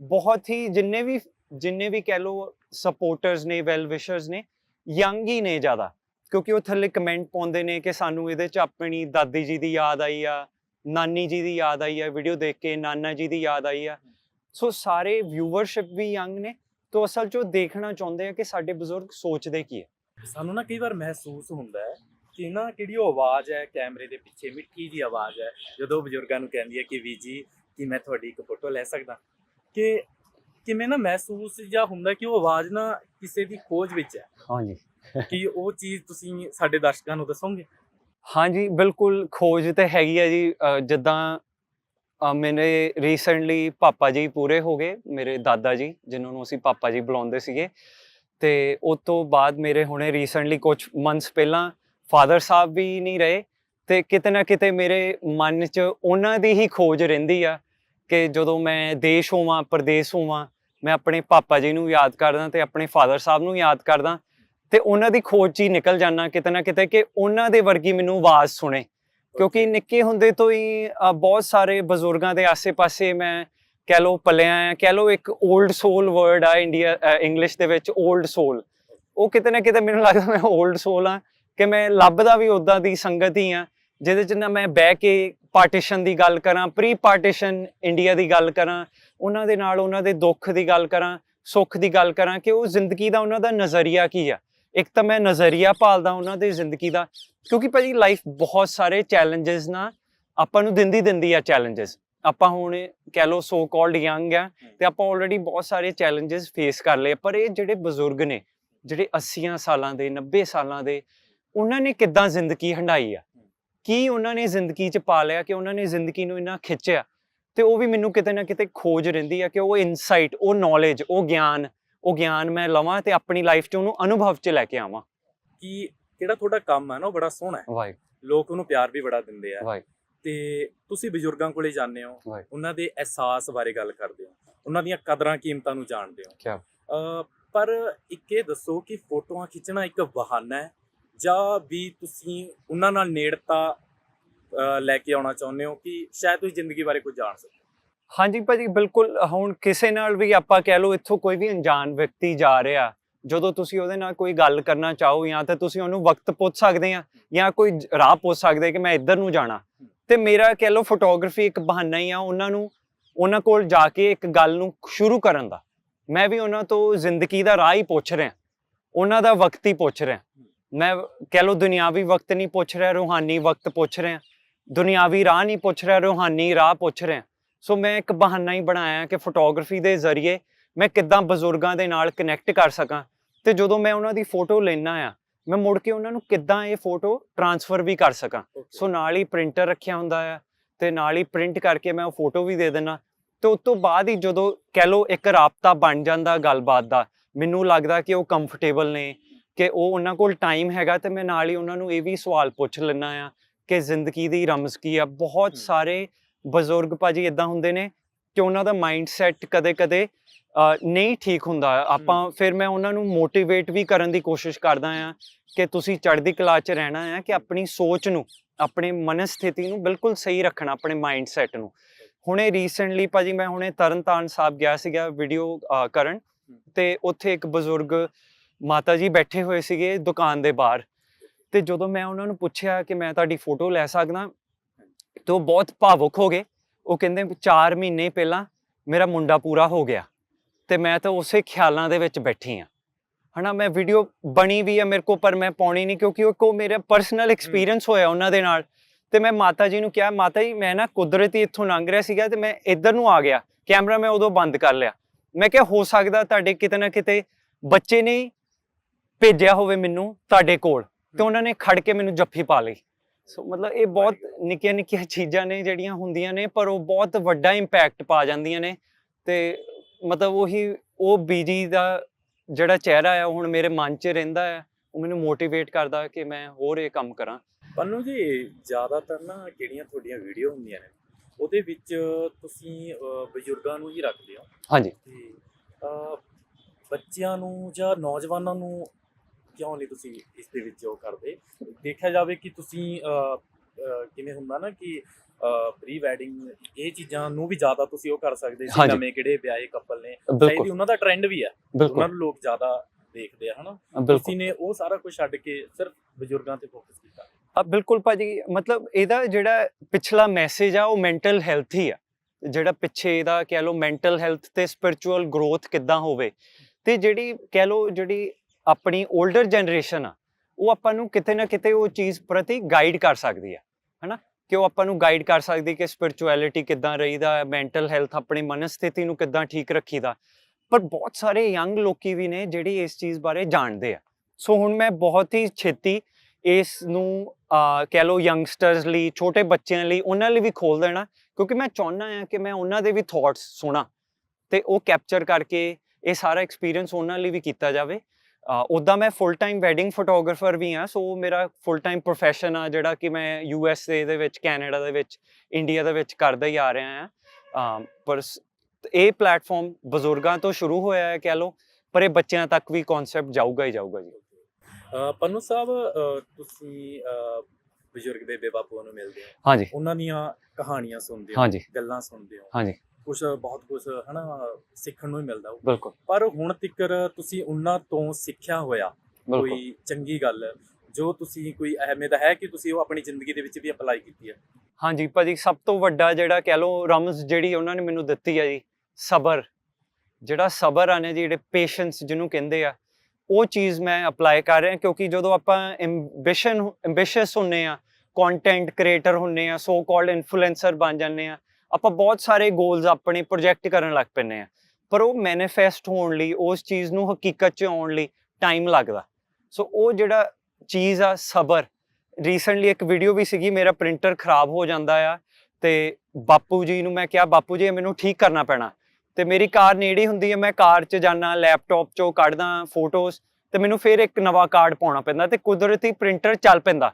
ਬਹੁਤ ਹੀ ਜਿੰਨੇ ਵੀ ਜਿੰਨੇ ਵੀ ਕਹਿ ਲੋ ਸਪੋਰਟਰਸ ਨੇ ਵੈਲ ਵਿਸ਼ਰਸ ਨੇ ਯੰਗ ਹੀ ਨੇ ਜ਼ਿਆਦਾ। ਕਿਉਂਕਿ ਉਹ ਥੱਲੇ ਕਮੈਂਟ ਪਾਉਂਦੇ ਨੇ ਕਿ ਸਾਨੂੰ ਇਹਦੇ ਚ ਆਪਣੀ ਦਾਦੀ ਜੀ ਦੀ ਯਾਦ ਆਈ ਆ, ਨਾਨੀ ਜੀ ਦੀ ਯਾਦ ਆਈ ਆ ਵੀਡੀਓ ਦੇਖ ਕੇ ਨਾਨਾ ਜੀ ਦੀ ਯਾਦ ਆਈ ਆ। ਸੋ ਸਾਰੇ ਵਿਊਅਰਸ਼ਿਪ ਵੀ ਯੰਗ ਨੇ, ਤੋਂ ਅਸਲ ਚ ਉਹ ਦੇਖਣਾ ਚਾਹੁੰਦੇ ਆ ਕਿ ਸਾਡੇ ਬਜ਼ੁਰਗ ਸੋਚਦੇ ਕੀ ਹੈ ਸਾਨੂੰ ਨਾ ਕਈ ਵਾਰ ਮਹਿਸੂਸ ਹੁੰਦਾ ਹੈ ਕਿ ਨਾ ਕਿਹੜੀ ਉਹ ਆਵਾਜ਼ ਹੈ ਕੈਮਰੇ ਦੇ ਪਿੱਛੇ ਮਿੱਠੀ ਜੀ ਆਵਾਜ਼ ਹੈ ਜਦੋਂ ਬਜ਼ੁਰਗਾਂ ਨੂੰ ਕਹਿੰਦੀ ਹੈ ਕਿ ਵੀ ਜੀ ਕਿ ਮੈਂ ਤੁਹਾਡੀ ਇੱਕ ਫੋਟੋ ਲੈ ਸਕਦਾ? ਕਿ ਕਿਵੇਂ ਨਾ ਮਹਿਸੂਸ ਜਾਂ ਹੁੰਦਾ ਕਿ ਉਹ ਆਵਾਜ਼ ਨਾ ਕਿਸੇ ਦੀ ਖੋਜ ਵਿੱਚ ਹੈ? ਹਾਂਜੀ। ਕਿ ਉਹ ਚੀਜ਼ ਤੁਸੀਂ ਸਾਡੇ ਦਰਸ਼ਕਾਂ ਨੂੰ ਦੱਸੋਗੇ? ਹਾਂਜੀ ਬਿਲਕੁਲ ਖੋਜ ਤੇ ਹੈਗੀ ਆ ਜੀ। ਜਿੱਦਾਂ ਮੇਰੇ ਰੀਸੈਂਟਲੀ ਪਾਪਾ ਜੀ ਪੂਰੇ ਹੋ ਗਏ ਮੇਰੇ ਦਾਦਾ ਜੀ ਜਿਨ੍ਹਾਂ ਨੂੰ ਅਸੀਂ ਪਾਪਾ ਜੀ ਬੁਲਾਉਂਦੇ ਸੀਗੇ। ਤੇ ਉਸ ਤੋਂ ਬਾਅਦ ਮੇਰੇ ਹੁਣੇ ਰੀਸੈਂਟਲੀ ਕੁਝ ਮੰਥਸ ਪਹਿਲਾਂ ਫਾਦਰ ਸਾਹਿਬ ਵੀ ਨਹੀਂ ਰਹੇ ਤੇ ਕਿਤੇ ਨਾ ਕਿਤੇ ਮੇਰੇ ਮਨ 'ਚ ਉਹਨਾਂ ਦੀ ਹੀ ਖੋਜ ਰਹਿੰਦੀ ਆ ਕਿ ਜਦੋਂ ਮੈਂ ਦੇਸ਼ ਹੋਵਾਂ ਪਰਦੇਸ ਹੋਵਾਂ ਮੈਂ ਆਪਣੇ ਪਾਪਾ ਜੀ ਨੂੰ ਯਾਦ ਕਰਦਾ ਤੇ ਆਪਣੇ ਫਾਦਰ ਸਾਹਿਬ ਨੂੰ ਯਾਦ ਕਰਦਾ ਤੇ ਉਹਨਾਂ ਦੀ ਖੋਜ 'ਚ ਹੀ ਨਿਕਲ ਜਾਣਾ ਕਿਤੇ ਨਾ ਕਿਤੇ ਕਿ ਉਹਨਾਂ ਦੇ ਵਰਗੀ ਮੈਨੂੰ ਆਵਾਜ਼ ਸੁਣੇ। ਕਿਉਂਕਿ ਨਿੱਕੇ ਹੁੰਦੇ ਤੋਂ ਹੀ ਬਹੁਤ ਸਾਰੇ ਬਜ਼ੁਰਗਾਂ ਦੇ ਆਸੇ-ਪਾਸੇ ਮੈਂ ਕਹਿ ਲੋ ਪਲਿਆ ਆ ਕਹਿ ਲੋ ਇੱਕ 올ਡ ਸੋਲ ਵਰਡ ਆ ਇੰਡੀਆ ਇੰਗਲਿਸ਼ ਦੇ ਵਿੱਚ 올ਡ ਸੋਲ ਉਹ ਕਿਤੇ ਨਾ ਕਿਤੇ ਮੈਨੂੰ ਲੱਗਦਾ ਮੈਂ 올ਡ ਸੋਲ ਆ ਕਿ ਮੈਂ ਲੱਭਦਾ ਵੀ ਉਦਾਂ ਦੀ ਸੰਗਤ ਹੀ ਆ ਜਿਹਦੇ ਚ ਨਾ ਮੈਂ ਬਹਿ ਕੇ ਪਾਰਟੀਸ਼ਨ ਦੀ ਗੱਲ ਕਰਾਂ ਪ੍ਰੀ ਪਾਰਟੀਸ਼ਨ ਇੰਡੀਆ ਦੀ ਗੱਲ ਕਰਾਂ, ਉਹਨਾਂ ਦੇ ਨਾਲ ਉਹਨਾਂ ਦੇ ਦੁੱਖ ਦੀ ਗੱਲ ਕਰਾਂ, ਸੁੱਖ ਦੀ ਗੱਲ ਕਰਾਂ ਕਿ ਉਹ ਜ਼ਿੰਦਗੀ ਦਾ ਉਹਨਾਂ ਦਾ ਨਜ਼ਰੀਆ ਕੀ ਆ? ਇੱਕ ਤਾਂ ਮੈਂ ਨਜ਼ਰੀਆ ਭਾਲਦਾ ਉਹਨਾਂ ਦੀ ਜ਼ਿੰਦਗੀ ਦਾ, ਕਿਉਂਕਿ ਭਾਜੀ ਲਾਈਫ ਬਹੁਤ ਸਾਰੇ ਚੈਲੰਜਸ ਨਾ ਆਪਾਂ ਨੂੰ ਦਿੰਦੀ ਦਿੰਦੀ ਆ ਚੈਲੰਜਸ ਆਪਾਂ ਹੁਣ ਕਹਿ ਲੋ ਸੋ ਕਾਲਡ ਯੰਗ ਆ ਤੇ ਆਪਾਂ ਆਲਰੇਡੀ ਬਹੁਤ ਸਾਰੇ ਚੈਲੰਜਸ ਫੇਸ ਕਰ ਲਏ, ਪਰ ਇਹ ਜਿਹੜੇ ਬਜ਼ੁਰਗ ਨੇ, ਜਿਹੜੇ 80 ਸਾਲਾਂ ਦੇ 90 ਸਾਲਾਂ ਦੇ ਉਹਨਾਂ ਨੇ ਕਿੱਦਾਂ ਜ਼ਿੰਦਗੀ ਹੰਡਾਈ ਆ? ਕੀ ਉਹਨਾਂ ਨੇ ਜ਼ਿੰਦਗੀ 'ਚ ਪਾ ਲਿਆ ਕਿ ਉਹਨਾਂ ਨੇ ਜ਼ਿੰਦਗੀ ਨੂੰ ਇੰਨਾ ਖਿੱਚਿਆ? ਤੇ ਉਹ ਵੀ ਮੈਨੂੰ ਕਿਤੇ ਨਾ ਕਿਤੇ ਖੋਜ ਰਹਿੰਦੀ ਆ ਕਿ ਉਹ ਇਨਸਾਈਟ ਉਹ ਨੌਲੇਜ ਉਹ ਗਿਆਨ ਉਹ ਗਿਆਨ ਮੈਂ ਲਵਾਂ ਤੇ ਆਪਣੀ ਲਾਈਫ 'ਚ ਉਹਨੂੰ ਅਨੁਭਵ 'ਚ ਲੈ ਕੇ ਆਵਾਂ। ਕਿ ਜਿਹੜਾ ਤੁਹਾਡਾ ਕੰਮ ਹੈ ਨਾ ਉਹ ਬੜਾ ਸੋਹਣਾ ਹੈ। ਲੋਕ ਉਹਨੂੰ ਪਿਆਰ ਵੀ ਬੜਾ ਦਿੰਦੇ ਆ। ਤੇ ਤੁਸੀਂ ਬਜ਼ੁਰਗਾਂ ਕੋਲੇ ਜਾਂਦੇ ਹੋ. ਉਹਨਾਂ ਦੇ ਅਹਿਸਾਸ ਬਾਰੇ ਗੱਲ ਕਰਦੇ ਹੋ। ਉਹਨਾਂ ਦੀਆਂ ਕਦਰਾਂ ਕੀਮਤਾਂ ਨੂੰ ਜਾਣਦੇ ਹੋ। ਪਰ ਇੱਕ ਇਹ ਦੱਸੋ ਕਿ ਫੋਟੋਆਂ ਖਿੱਚਣਾ ਇੱਕ ਬਹਾਨਾ ਹੈ। ਜਾਂ ਵੀ ਤੁਸੀਂ ਉਹਨਾਂ ਨਾਲ ਨੇੜਤਾ ਲੈ ਕੇ ਆਉਣਾ ਚਾਹੁੰਦੇ ਹੋ ਕਿ ਸ਼ਾਇਦ ਤੁਸੀਂ ਜ਼ਿੰਦਗੀ ਬਾਰੇ ਕੁਝ ਜਾਣ ਸਕੋ? ਹਾਂਜੀ ਭਾਜੀ, ਬਿਲਕੁਲ, ਹੁਣ ਕਿਸੇ ਨਾਲ ਵੀ ਆਪਾਂ ਕਹਿ ਲਓ ਇੱਥੋਂ ਕੋਈ ਵੀ ਅਣਜਾਣ ਵਿਅਕਤੀ ਜਾ ਰਿਹਾ, ਜਦੋਂ ਤੁਸੀਂ ਉਹਦੇ ਨਾਲ ਕੋਈ ਗੱਲ ਕਰਨਾ ਚਾਹੋ ਜਾਂ ਤਾਂ ਤੁਸੀਂ ਉਹਨੂੰ ਵਕਤ ਪੁੱਛ ਸਕਦੇ ਆ ਜਾਂ ਕੋਈ ਰਾਹ ਪੁੱਛ ਸਕਦੇ ਕਿ ਮੈਂ ਇੱਧਰ ਨੂੰ ਜਾਣਾ। ਤੇ ਮੇਰਾ ਕਹਿ ਲਓ ਫੋਟੋਗ੍ਰਾਫੀ ਇੱਕ ਬਹਾਨਾ ਹੀ ਆ ਉਹਨਾਂ ਨੂੰ, ਉਹਨਾਂ ਕੋਲ ਜਾ ਕੇ ਇੱਕ ਗੱਲ ਨੂੰ ਸ਼ੁਰੂ ਕਰਨ ਦਾ। ਮੈਂ ਵੀ ਉਹਨਾਂ ਤੋਂ ਜ਼ਿੰਦਗੀ ਦਾ ਰਾਹ ਹੀ ਪੁੱਛ ਰਿਹਾ, ਉਹਨਾਂ ਦਾ ਵਕਤ ਹੀ ਪੁੱਛ ਰਿਹਾ। ਮੈਂ ਕਹਿ ਲਓ ਦੁਨਿਆਵੀ ਵਕਤ ਨਹੀਂ ਪੁੱਛ ਰਿਹਾ ਰੂਹਾਨੀ ਵਕਤ ਪੁੱਛ ਰਿਹਾ। ਦੁਨਿਆਵੀ ਰਾਹ ਨਹੀਂ ਪੁੱਛ ਰਿਹਾ ਰੂਹਾਨੀ ਰਾਹ ਪੁੱਛ ਰਿਹਾ। ਸੋ ਮੈਂ ਇੱਕ ਬਹਾਨਾ ਹੀ ਬਣਾਇਆ ਕਿ ਫੋਟੋਗ੍ਰਾਫੀ ਦੇ ਜ਼ਰੀਏ ਮੈਂ ਕਿੱਦਾਂ ਬਜ਼ੁਰਗਾਂ ਦੇ ਨਾਲ ਕਨੈਕਟ ਕਰ ਸਕਾਂ ਤੇ ਜਦੋਂ ਮੈਂ ਉਹਨਾਂ ਦੀ ਫੋਟੋ ਲੈਣਾ ਆ ਮੈਂ ਮੁੜ ਕੇ ਉਹਨਾਂ ਨੂੰ ਕਿੱਦਾਂ ਇਹ ਫੋਟੋ ਟਰਾਂਸਫਰ ਵੀ ਕਰ ਸਕਾਂ। ਸੋ ਨਾਲ ਹੀ ਪ੍ਰਿੰਟਰ ਰੱਖਿਆ ਹੁੰਦਾ ਆ ਤੇ ਨਾਲ ਹੀ ਪ੍ਰਿੰਟ ਕਰਕੇ ਮੈਂ ਉਹ ਫੋਟੋ ਵੀ ਦੇ ਦੇਣਾ ਤੇ ਉਸ ਤੋਂ ਬਾਅਦ ਹੀ ਜਦੋਂ ਕਹਿ ਲਓ ਇੱਕ ਰਾਬਤਾ ਬਣ ਜਾਂਦਾ ਗੱਲਬਾਤ ਦਾ ਮੈਨੂੰ ਲੱਗਦਾ ਕਿ ਉਹ ਕੰਫਰਟੇਬਲ ਨੇ। ਕਿ ਉਹ ਉਹਨਾਂ ਕੋਲ ਟਾਈਮ ਹੈਗਾ ਤੇ ਮੈਂ ਨਾਲ ਹੀ ਉਹਨਾਂ ਨੂੰ ਇਹ ਵੀ ਸਵਾਲ ਪੁੱਛ ਲੈਣਾ ਆ ਕਿ ਜ਼ਿੰਦਗੀ ਦੀ ਰਮਜ਼ ਕੀ ਆ? ਬਹੁਤ। ਸਾਰੇ ਬਜ਼ੁਰਗ ਭਾਜੀ ਇਦਾਂ ਹੁੰਦੇ ਨੇ ਕਿ ਉਹਨਾਂ ਦਾ ਮਾਈਂਡ ਸੈਟ ਕਦੇ-ਕਦੇ ਨਹੀਂ ਠੀਕ ਹੁੰਦਾ। ਆਪਾਂ ਫਿਰ ਮੈਂ ਉਹਨਾਂ ਨੂੰ ਮੋਟੀਵੇਟ ਵੀ ਕਰਨ ਦੀ ਕੋਸ਼ਿਸ਼ ਕਰਦਾ ਆ ਕਿ ਤੁਸੀਂ ਚੜ੍ਹਦੀ ਕਲਾ 'ਚ ਰਹਿਣਾ ਆ ਕਿ ਆਪਣੀ ਸੋਚ ਨੂੰ ਆਪਣੇ ਮਨਸਥਿਤੀ ਨੂੰ ਬਿਲਕੁਲ ਸਹੀ ਰੱਖਣਾ ਆਪਣੇ ਮਾਈਂਡ ਸੈਟ ਨੂੰ। ਹੁਣੇ ਰੀਸੈਂਟਲੀ ਭਾਜੀ ਮੈਂ ਹੁਣੇ ਤਰਨਤਾਰਨ ਸਾਹਿਬ ਗਿਆ ਸੀਗਾ ਵੀਡੀਓ ਕਰਨ ਤੇ ਉੱਥੇ ਇੱਕ ਬਜ਼ੁਰਗ ਮਾਤਾ ਜੀ ਬੈਠੇ ਹੋਏ ਸੀਗੇ ਦੁਕਾਨ ਦੇ ਬਾਹਰ ਤੇ ਜਦੋਂ ਮੈਂ ਉਹਨਾਂ ਨੂੰ ਪੁੱਛਿਆ ਕਿ ਮੈਂ ਤੁਹਾਡੀ ਫੋਟੋ ਲੈ ਸਕਦਾ ਤੇ ਉਹ ਬਹੁਤ ਭਾਵੁਕ ਹੋ ਗਏ। ਉਹ ਕਹਿੰਦੇ 4 ਮਹੀਨੇ ਪਹਿਲਾਂ ਮੇਰਾ ਮੁੰਡਾ ਪੂਰਾ ਹੋ ਗਿਆ ਤੇ ਮੈਂ ਤਾਂ ਉਸੇ ਖਿਆਲਾਂ ਦੇ ਵਿੱਚ ਬੈਠੀ ਆ ਹਨਾ ਮੈਂ ਵੀਡੀਓ ਬਣੀ ਵੀ ਆ ਮੇਰੇ ਕੋ ਪਰ ਮੈਂ ਪਾਉਣੀ ਨਹੀਂ ਕਿਉਂਕਿ ਉਹ ਕੋ ਮੇਰਾ ਪਰਸਨਲ ਐਕਸਪੀਰੀਅੰਸ ਹੋਇਆ ਉਹਨਾਂ ਦੇ ਨਾਲ ਤੇ ਮੈਂ ਮਾਤਾ ਜੀ ਨੂੰ ਕਿਹਾ ਮਾਤਾ ਜੀ ਮੈਂ ਨਾ ਕੁਦਰਤੀ ਇੱਥੋਂ ਲੰਘ ਰਿਹਾ ਸੀਗਾ ਤੇ ਮੈਂ ਇੱਧਰ ਨੂੰ ਆ ਗਿਆ। ਕੈਮਰਾ ਮੈਂ ਉਦੋਂ ਬੰਦ ਕਰ ਲਿਆ। ਮੈਂ ਕਿਹਾ ਹੋ ਸਕਦਾ ਤੁਹਾਡੇ ਕਿਤੇ ਨਾ ਕਿਤੇ ਬੱਚੇ ਨੇ ਭੇਜਿਆ ਹੋਵੇ ਮੈਨੂੰ ਤੁਹਾਡੇ ਕੋਲ ਤੇ ਉਹਨਾਂ ਨੇ ਖੜ ਕੇ ਮੈਨੂੰ ਜੱਫੀ ਪਾ ਲਈ। ਸੋ ਮਤਲਬ ਇਹ ਬਹੁਤ ਨਿੱਕੀਆਂ ਨਿੱਕੀਆਂ ਚੀਜ਼ਾਂ ਨੇ ਜਿਹੜੀਆਂ ਹੁੰਦੀਆਂ ਨੇ ਪਰ ਉਹ ਬਹੁਤ ਵੱਡਾ ਇੰਪੈਕਟ ਪਾ ਜਾਂਦੀਆਂ ਨੇ। ਤੇ ਮਤਲਬ ਉਹੀ ਉਹ ਬੀਜੀ ਦਾ ਜਿਹੜਾ ਚਿਹਰਾ ਆ ਹੁਣ ਮੇਰੇ ਮਨ 'ਚ ਰਹਿੰਦਾ ਹੈ ਉਹ ਮੈਨੂੰ ਮੋਟੀਵੇਟ ਕਰਦਾ ਕਿ ਮੈਂ ਹੋਰ ਇਹ ਕੰਮ ਕਰਾਂ। ਪੰਨੂ ਜੀ ਜ਼ਿਆਦਾਤਰ ਨਾ ਜਿਹੜੀਆਂ ਤੁਹਾਡੀਆਂ ਵੀਡੀਓ ਹੁੰਦੀਆਂ ਨੇ ਉਹਦੇ ਵਿੱਚ ਤੁਸੀਂ ਬਜ਼ੁਰਗਾਂ ਨੂੰ ਹੀ ਰੱਖਦੇ ਹੋ। ਹਾਂਜੀ। ਤੇ ਬੱਚਿਆਂ ਨੂੰ ਜਾਂ ਨੌਜਵਾਨਾਂ ਨੂੰ ਕਿਉਂ ਨਹੀਂ ਤੁਸੀਂ ਇਸ ਦੇ ਵਿੱਚ ਉਹ ਕਰਦੇ? ਦੇਖਿਆ ਜਾਵੇ ਕਿ ਤੁਸੀਂ ਕਿਵੇਂ ਹੁੰਦਾ ਨਾ ਕਿ ਪ੍ਰੀ ਵੈਡਿੰਗ ਇਹ ਚੀਜ਼ਾਂ ਨੂੰ ਵੀ ਜ਼ਿਆਦਾ ਤੁਸੀਂ ਉਹ ਕਰ ਸਕਦੇ ਸੀ। ਨਵੇਂ ਕਿਹੜੇ ਵਿਆਹੇ ਕਪਲ ਨੇ। ਸ਼ਾਇਦ ਉਹਨਾਂ ਦਾ ਟ੍ਰੈਂਡ ਵੀ ਹੈ। ਉਹਨਾਂ ਨੂੰ ਲੋਕ ਜ਼ਿਆਦਾ ਦੇਖਦੇ ਆ ਹਨਾ? ਤੁਸੀਂ ਨੇ ਉਹ ਸਾਰਾ ਕੁਝ ਛੱਡ ਕੇ ਸਿਰਫ ਬਜ਼ੁਰਗਾਂ ਤੇ ਫੋਕਸ ਕੀਤਾ। ਆ ਬਿਲਕੁਲ ਭਾਜੀ ਮਤਲਬ ਇਹਦਾ ਜਿਹੜਾ ਪਿਛਲਾ ਮੈਸੇਜ ਆ ਉਹ ਮੈਂਟਲ ਹੈਲਥ ਹੀ ਆ। ਜਿਹੜਾ ਪਿੱਛੇ ਇਹਦਾ ਕਹਿ ਲਓ ਮੈਂਟਲ ਹੈਲਥ ਤੇ ਸਪਿਰਚੁਅਲ ਗਰੋਥ ਕਿੱਦਾਂ ਹੋਵੇ। ਤੇ ਜਿਹੜੀ ਕਹਿ ਲਓ ਜਿਹੜੀ ਆਪਣੀ 올ਡਰ ਜਨਰੇਸ਼ਨ ਆ, ਉਹ ਆਪਾਂ ਨੂੰ ਕਿਤੇ ਨਾ ਕਿਤੇ ਉਹ ਚੀਜ਼ ਪ੍ਰਤੀ ਗਾਈਡ ਕਰ ਸਕਦੀ ਆ, ਹਨਾ? ਕਿ ਉਹ ਆਪਾਂ ਨੂੰ ਗਾਈਡ ਕਰ ਸਕਦੀ ਕਿ ਸਪਿਰਚੁਅਲਿਟੀ ਕਿੱਦਾਂ ਰਹੀਦਾ ਹੈ ਮੈਂਟਲ ਹੈਲਥ ਆਪਣੀ ਮਨ ਸਥਿਤੀ ਨੂੰ ਕਿੱਦਾਂ ਠੀਕ ਰੱਖੀਦਾ। ਪਰ ਬਹੁਤ ਸਾਰੇ ਯੰਗ ਲੋਕੀ ਵੀ ਨੇ ਜਿਹੜੀ ਇਸ ਚੀਜ਼ ਬਾਰੇ ਜਾਣਦੇ ਆ। ਸੋ ਹੁਣ ਮੈਂ ਬਹੁਤ ਹੀ ਛੇਤੀ ਇਸ ਨੂੰ ਕਹਿ ਲਓ ਯੰਗਸਟਰਸ ਲਈ, ਛੋਟੇ ਬੱਚਿਆਂ ਲਈ, ਉਹਨਾਂ ਲਈ ਵੀ ਖੋਲ ਦੇਣਾ, ਕਿਉਂਕਿ ਮੈਂ ਚਾਹੁੰਦਾ ਹਾਂ ਕਿ ਮੈਂ ਉਹਨਾਂ ਦੇ ਵੀ ਥਾਟਸ ਸੁਣਾ, ਤੇ ਉਹ ਕੈਪਚਰ ਕਰਕੇ ਇਹ ਸਾਰਾ ਐਕਸਪੀਰੀਅੰਸ ਉਹਨਾਂ ਲਈ ਵੀ ਕੀਤਾ ਜਾਵੇ। ਉਦਾਂ ਮੈਂ ਫੁੱਲ ਟਾਈਮ ਵੈਡਿੰਗ ਫੋਟੋਗ੍ਰਾਫਰ ਵੀ ਹਾਂ ਸੋ ਮੇਰਾ ਫੁੱਲ ਟਾਈਮ ਪ੍ਰੋਫੈਸ਼ਨ ਆ ਜਿਹੜਾ ਕਿ ਮੈਂ ਯੂ ਐਸ ਏ ਦੇ ਵਿੱਚ ਕੈਨੇਡਾ ਦੇ ਵਿੱਚ ਇੰਡੀਆ ਦੇ ਵਿੱਚ ਕਰਦਾ ਹੀ ਆ ਰਿਹਾ ਹਾਂ। ਅਮ ਪਰ ਇਹ ਪਲੇਟਫਾਰਮ ਬਜ਼ੁਰਗਾਂ ਤੋਂ ਸ਼ੁਰੂ ਹੋਇਆ ਹੈ ਕਹਿ ਲਓ ਪਰ ਇਹ ਬੱਚਿਆਂ ਤੱਕ ਵੀ ਕਨਸੈਪਟ ਜਾਊਗਾ ਹੀ ਜਾਊਗਾ ਜੀ। ਪੰਨੂ ਸਾਹਿਬ ਤੁਸੀਂ ਬਜ਼ੁਰਗ ਬੇਬੇ ਬਾਪੂ ਨੂੰ ਮਿਲਦੇ ਹੋ। ਹਾਂਜੀ। ਉਹਨਾਂ ਦੀਆਂ ਕਹਾਣੀਆਂ ਸੁਣਦੇ ਹੋ ਗੱਲਾਂ ਸੁਣਦੇ ਹੋ। ਹਾਂਜੀ। ਕੁਝ ਬਹੁਤ ਕੁਝ ਹਨਾ ਸਿੱਖਣ ਨੂੰ ਹੀ ਮਿਲਦਾ ਹੋਊ। ਬਿਲਕੁਲ। ਪਰ ਹੁਣ ਤੱਕਰ ਤੁਸੀਂ ਉਹਨਾਂ ਤੋਂ ਸਿੱਖਿਆ ਹੋਇਆ ਬਿਲਕੁਲ। ਕੋਈ ਚੰਗੀ ਗੱਲ ਜੋ ਤੁਸੀਂ ਕੋਈ ਅਹਿਮੀਅਤ ਹੈ ਕਿ ਤੁਸੀਂ ਉਹ ਆਪਣੀ ਜ਼ਿੰਦਗੀ ਦੇ ਵਿੱਚ ਵੀ ਅਪਲਾਈ ਕੀਤੀ ਹੈ? ਹਾਂਜੀ ਭਾਜੀ ਸਭ ਤੋਂ ਵੱਡਾ ਜਿਹੜਾ ਕਹਿ ਲਓ ਰਮਜ਼ ਜਿਹੜੀ ਉਹਨਾਂ ਨੇ ਮੈਨੂੰ ਦਿੱਤੀ ਆ ਜੀ ਸਬਰ। ਜਿਹੜਾ ਸਬਰ ਆ ਨੇ ਜਿਹੜੇ ਪੇਸ਼ੈਂਸ ਜਿਹਨੂੰ ਕਹਿੰਦੇ ਆ ਉਹ ਚੀਜ਼ ਮੈਂ ਅਪਲਾਈ ਕਰ ਰਿਹਾ ਕਿਉਂਕਿ ਜਦੋਂ ਆਪਾਂ ਐਂਬੀਸ਼ਨ ਐਂਬੀਸ਼ੀਅਸ ਹੁੰਨੇ ਆ ਕੰਟੈਂਟ ਕ੍ਰੀਏਟਰ ਹੁੰਨੇ ਆ ਸੋ ਕਾਲਡ ਇਨਫਲੂਐਂਸਰ ਬਣ ਜਾਂਦੇ ਆ ਆਪਾਂ ਬਹੁਤ ਸਾਰੇ ਗੋਲਸ ਆਪਣੇ ਪ੍ਰੋਜੈਕਟ ਕਰਨ ਲੱਗ ਪੈਂਦੇ ਆ ਪਰ ਉਹ ਮੈਨੀਫੈਸਟ ਹੋਣ ਲਈ ਉਸ ਚੀਜ਼ ਨੂੰ ਹਕੀਕਤ 'ਚ ਆਉਣ ਲਈ ਟਾਈਮ ਲੱਗਦਾ। ਸੋ ਉਹ ਜਿਹੜਾ ਚੀਜ਼ ਆ ਸਬਰ। ਰੀਸੈਂਟਲੀ ਇੱਕ ਵੀਡੀਓ ਵੀ ਸੀਗੀ ਮੇਰਾ ਪ੍ਰਿੰਟਰ ਖਰਾਬ ਹੋ ਜਾਂਦਾ ਆ ਤੇ ਬਾਪੂ ਜੀ ਨੂੰ ਮੈਂ ਕਿਹਾ ਬਾਪੂ ਜੀ ਮੈਨੂੰ ਠੀਕ ਕਰਨਾ ਪੈਣਾ। ਤੇ ਮੇਰੀ ਕਾਰ ਨੇੜੇ ਹੁੰਦੀ ਹੈ ਮੈਂ ਕਾਰ 'ਚ ਜਾਣਾ ਲੈਪਟਾਪ 'ਚੋਂ ਕੱਢਦਾ ਫੋਟੋਜ਼ ਤੇ ਮੈਨੂੰ ਫਿਰ ਇੱਕ ਨਵਾਂ ਕਾਰਡ ਪਾਉਣਾ ਪੈਂਦਾ ਤੇ ਕੁਦਰਤੀ ਪ੍ਰਿੰਟਰ ਚੱਲ ਪੈਂਦਾ।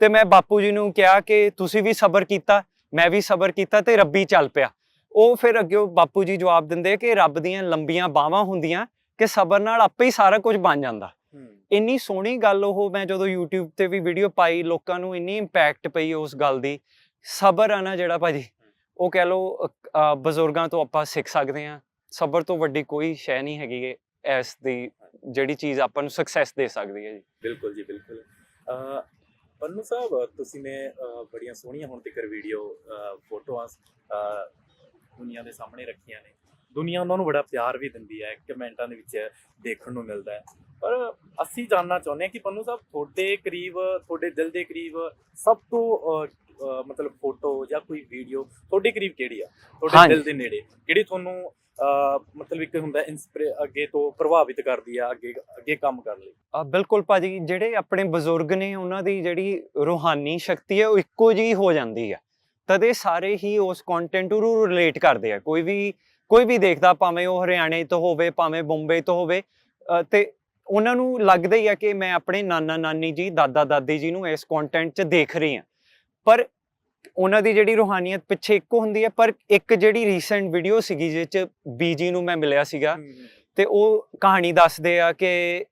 ਤੇ ਮੈਂ ਬਾਪੂ ਜੀ ਨੂੰ ਕਿਹਾ ਕਿ ਤੁਸੀਂ ਵੀ ਸਬਰ ਕੀਤਾ ਮੈਂ ਵੀ ਸਬਰ ਕੀਤਾ ਤੇ ਰੱਬੀ ਚੱਲ ਪਿਆ। ਉਹ ਫਿਰ ਅੱਗੇ ਬਾਪੂ ਜੀ ਜਵਾਬ ਦਿੰਦੇ ਕਿ ਰੱਬ ਦੀਆਂ ਲੰਬੀਆਂ ਬਾਹਾਂ ਹੁੰਦੀਆਂ ਕਿ ਸਬਰ ਨਾਲ ਆਪੇ ਹੀ ਸਾਰਾ ਕੁਝ ਬਣ ਜਾਂਦਾ। ਇੰਨੀ ਸੋਹਣੀ ਗੱਲ ਉਹ ਮੈਂ ਜਦੋਂ YouTube ਤੇ ਵੀ ਵੀਡੀਓ ਪਾਈ ਲੋਕਾਂ ਨੂੰ ਇੰਨੀ ਇੰਪੈਕਟ ਪਈ ਉਸ ਗੱਲ ਦੀ। ਸਬਰ ਆ ਨਾ ਜਿਹੜਾ ਭਾਜੀ ਉਹ ਕਹਿ ਅ, ਬਜ਼ੁਰਗਾਂ ਤੋਂ ਆਪਾਂ ਸਿੱਖ ਸਕਦੇ ਹਾਂ। ਸਬਰ ਤੋਂ ਵੱਡੀ ਕੋਈ ਸ਼ੈ ਨਹੀਂ ਹੈਗੀ ਐਸ ਦੀ ਜਿਹੜੀ ਚੀਜ਼ ਆਪਾਂ ਨੂੰ ਸਕਸੈਸ ਦੇ ਸਕਦੀ ਹੈ ਜੀ। ਬਿਲਕੁਲ ਜੀ ਬਿਲਕੁਲ। ਪੰਨੂ ਸਾਹਿਬ, ਤੁਸੀਂ ਨੇ ਬੜੀਆਂ ਸੋਹਣੀਆਂ ਹੁਣ ਤੱਕ ਵੀਡੀਓ ਫੋਟੋਆਂ, ਅਹ, ਦੁਨੀਆ ਦੇ ਸਾਹਮਣੇ ਰੱਖੀਆਂ ਨੇ। ਦੁਨੀਆ ਉਹਨਾਂ ਨੂੰ ਬੜਾ ਪਿਆਰ ਵੀ ਦਿੰਦੀ ਹੈ, ਕਮੈਂਟਾਂ ਦੇ ਵਿੱਚ ਦੇਖਣ ਨੂੰ ਮਿਲਦਾ ਹੈ। ਪਰ ਅਸੀਂ ਜਾਨਣਾ ਚਾਹੁੰਦੇ ਹਾਂ ਕਿ ਪੰਨੂ ਸਾਹਿਬ, ਤੁਹਾਡੇ ਕਰੀਬ, ਤੁਹਾਡੇ ਦਿਲ ਦੇ ਕਰੀਬ ਸਭ ਤੋਂ ਮਤਲਬ ਫੋਟੋ ਜਾਂ ਕੋਈ ਵੀਡੀਓ ਤੁਹਾਡੇ ਕਰੀਬ ਕਿਹੜੀ ਆ? ਤੁਹਾਡੇ। ਦਿਲ ਦੇ ਨੇੜੇ। ਕਿਹੜੀ ਤੁਹਾਨੂੰ ਮਤਲਬ ਇੱਕ ਹੁੰਦਾ ਇਨਸਪੀਰੇ ਅੱਗੇ ਤੋਂ ਪ੍ਰਭਾਵਿਤ ਕਰਦੀ ਆ ਅੱਗੇ ਅੱਗੇ ਕੰਮ ਕਰਨ ਲਈ। ਅ, ਬਿਲਕੁਲ ਭਾਜੀ ਜਿਹੜੇ ਆਪਣੇ ਬਜ਼ੁਰਗ ਨੇ ਉਹਨਾਂ ਦੀ ਜਿਹੜੀ ਰੂਹਾਨੀ ਸ਼ਕਤੀ ਹੈ ਉਹ ਇੱਕੋ ਜਿਹੀ ਹੋ ਜਾਂਦੀ ਹੈ ਤਦ ਇਹ ਸਾਰੇ ਹੀ ਉਸ ਕੰਟੈਂਟ ਨੂੰ ਰਿਲੇਟ ਕਰਦੇ ਆ। ਕੋਈ ਵੀ ਕੋਈ ਵੀ ਦੇਖਦਾ ਭਾਵੇਂ ਉਹ ਹਰਿਆਣੇ ਤੋਂ ਹੋਵੇ ਭਾਵੇਂ ਬੰਬੇ ਤੋਂ ਹੋਵੇ ਤੇ ਉਹਨਾਂ ਨੂੰ ਲੱਗਦਾ ਹੀ ਆ ਕਿ ਮੈਂ ਆਪਣੇ ਨਾਨਾ ਨਾਨੀ ਜੀ ਦਾਦਾ ਦਾਦੀ ਜੀ ਨੂੰ ਇਸ ਕੰਟੈਂਟ 'ਚ ਦੇਖ ਰਹੀ ਹਾਂ ਪਰ ਉਹਨਾਂ ਦੀ ਜਿਹੜੀ ਰੂਹਾਨੀਅਤ ਪਿੱਛੇ ਇੱਕੋ ਹੁੰਦੀ ਹੈ ਪਰ ਇੱਕ ਜਿਹੜੀ ਰੀਸੈਂਟ ਵੀਡੀਓ ਸੀਗੀ ਜਿਸ 'ਚ ਬੀਜੀ ਨੂੰ ਮੈਂ ਮਿਲਿਆ ਸੀਗਾ ਤੇ ਉਹ ਕਹਾਣੀ ਦੱਸਦੇ ਆ ਕਿ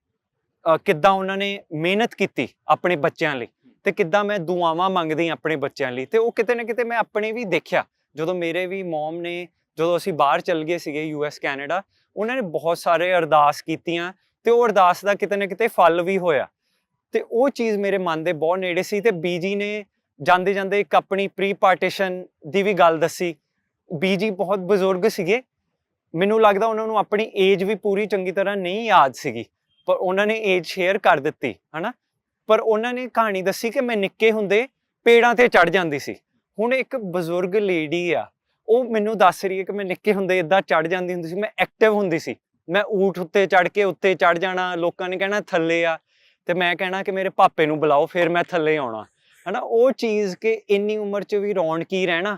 ਕਿੱਦਾਂ ਉਹਨਾਂ ਨੇ ਮਿਹਨਤ ਕੀਤੀ ਆਪਣੇ ਬੱਚਿਆਂ ਲਈ ਤੇ ਕਿੱਦਾਂ ਮੈਂ ਦੁਆਵਾਂ ਮੰਗਦੀ ਆਪਣੇ ਬੱਚਿਆਂ ਲਈ ਤੇ ਉਹ ਕਿਤੇ ਨਾ ਕਿਤੇ ਮੈਂ ਆਪਣੇ ਵੀ ਦੇਖਿਆ। ਜਦੋਂ ਮੇਰੇ ਵੀ ਮਮ ਨੇ ਜਦੋਂ ਅਸੀਂ ਬਾਹਰ ਚੱਲ ਗਏ ਸੀਗੇ ਯੂ ਐਸ ਕੈਨੇਡਾ ਉਹਨਾਂ ਨੇ ਬਹੁਤ ਸਾਰੇ ਅਰਦਾਸ ਕੀਤੀਆਂ ਤੇ ਉਹ ਅਰਦਾਸ ਦਾ ਕਿਤੇ ਨਾ ਕਿਤੇ ਫਲ ਵੀ ਹੋਇਆ। ਤੇ ਉਹ ਚੀਜ਼ ਮੇਰੇ ਮਨ ਦੇ ਬਹੁਤ ਨੇੜੇ ਸੀ ਤੇ ਬੀਜੀ ਨੇ ਜਾਂਦੇ ਜਾਂਦੇ ਇੱਕ ਆਪਣੀ ਪ੍ਰੀ ਪਾਰਟੀਸ਼ਨ ਦੀ ਵੀ ਗੱਲ ਦੱਸੀ। ਬੀਜੀ ਬਹੁਤ ਬਜ਼ੁਰਗ ਸੀਗੇ। ਮੈਨੂੰ ਲੱਗਦਾ ਉਹਨਾਂ ਨੂੰ ਆਪਣੀ ਏਜ ਵੀ ਪੂਰੀ ਚੰਗੀ ਤਰ੍ਹਾਂ ਨਹੀਂ ਯਾਦ ਸੀਗੀ। ਪਰ ਉਹਨਾਂ ਨੇ ਏਜ ਸ਼ੇਅਰ ਕਰ ਦਿੱਤੀ, ਹਨਾ? ਪਰ ਉਹਨਾਂ ਨੇ ਕਹਾਣੀ ਦੱਸੀ ਕਿ ਮੈਂ ਨਿੱਕੇ ਹੁੰਦੇ ਪੇੜਾਂ ਤੇ ਚੜ ਜਾਂਦੀ ਸੀ। ਹੁਣ ਇੱਕ ਬਜ਼ੁਰਗ ਲੇਡੀ ਆ, ਉਹ ਮੈਨੂੰ ਦੱਸ ਰਹੀ ਹੈ ਕਿ ਮੈਂ ਨਿੱਕੇ ਹੁੰਦੇ ਇਦਾਂ ਚੜ ਜਾਂਦੀ ਹੁੰਦੀ ਸੀ। ਮੈਂ ਐਕਟਿਵ ਹੁੰਦੀ ਸੀ। ਮੈਂ ਊਠ ਉੱਤੇ ਚੜ ਕੇ ਉੱਤੇ ਚੜ ਜਾਣਾ, ਲੋਕਾਂ ਨੇ ਕਹਿਣਾ ਥੱਲੇ ਆ। ਤੇ ਮੈਂ ਕਹਿਣਾ ਕਿ ਮੇਰੇ ਪਾਪੇ ਨੂੰ ਬੁਲਾਓ, ਫਿਰ ਮੈਂ ਥੱਲੇ ਆਉਣਾ। ਹਨਾ ਉਹ ਚੀਜ਼ ਕਿ ਇੰਨੀ ਉਮਰ 'ਚ ਵੀ ਰੌਣਕੀ ਰਹਿਣਾ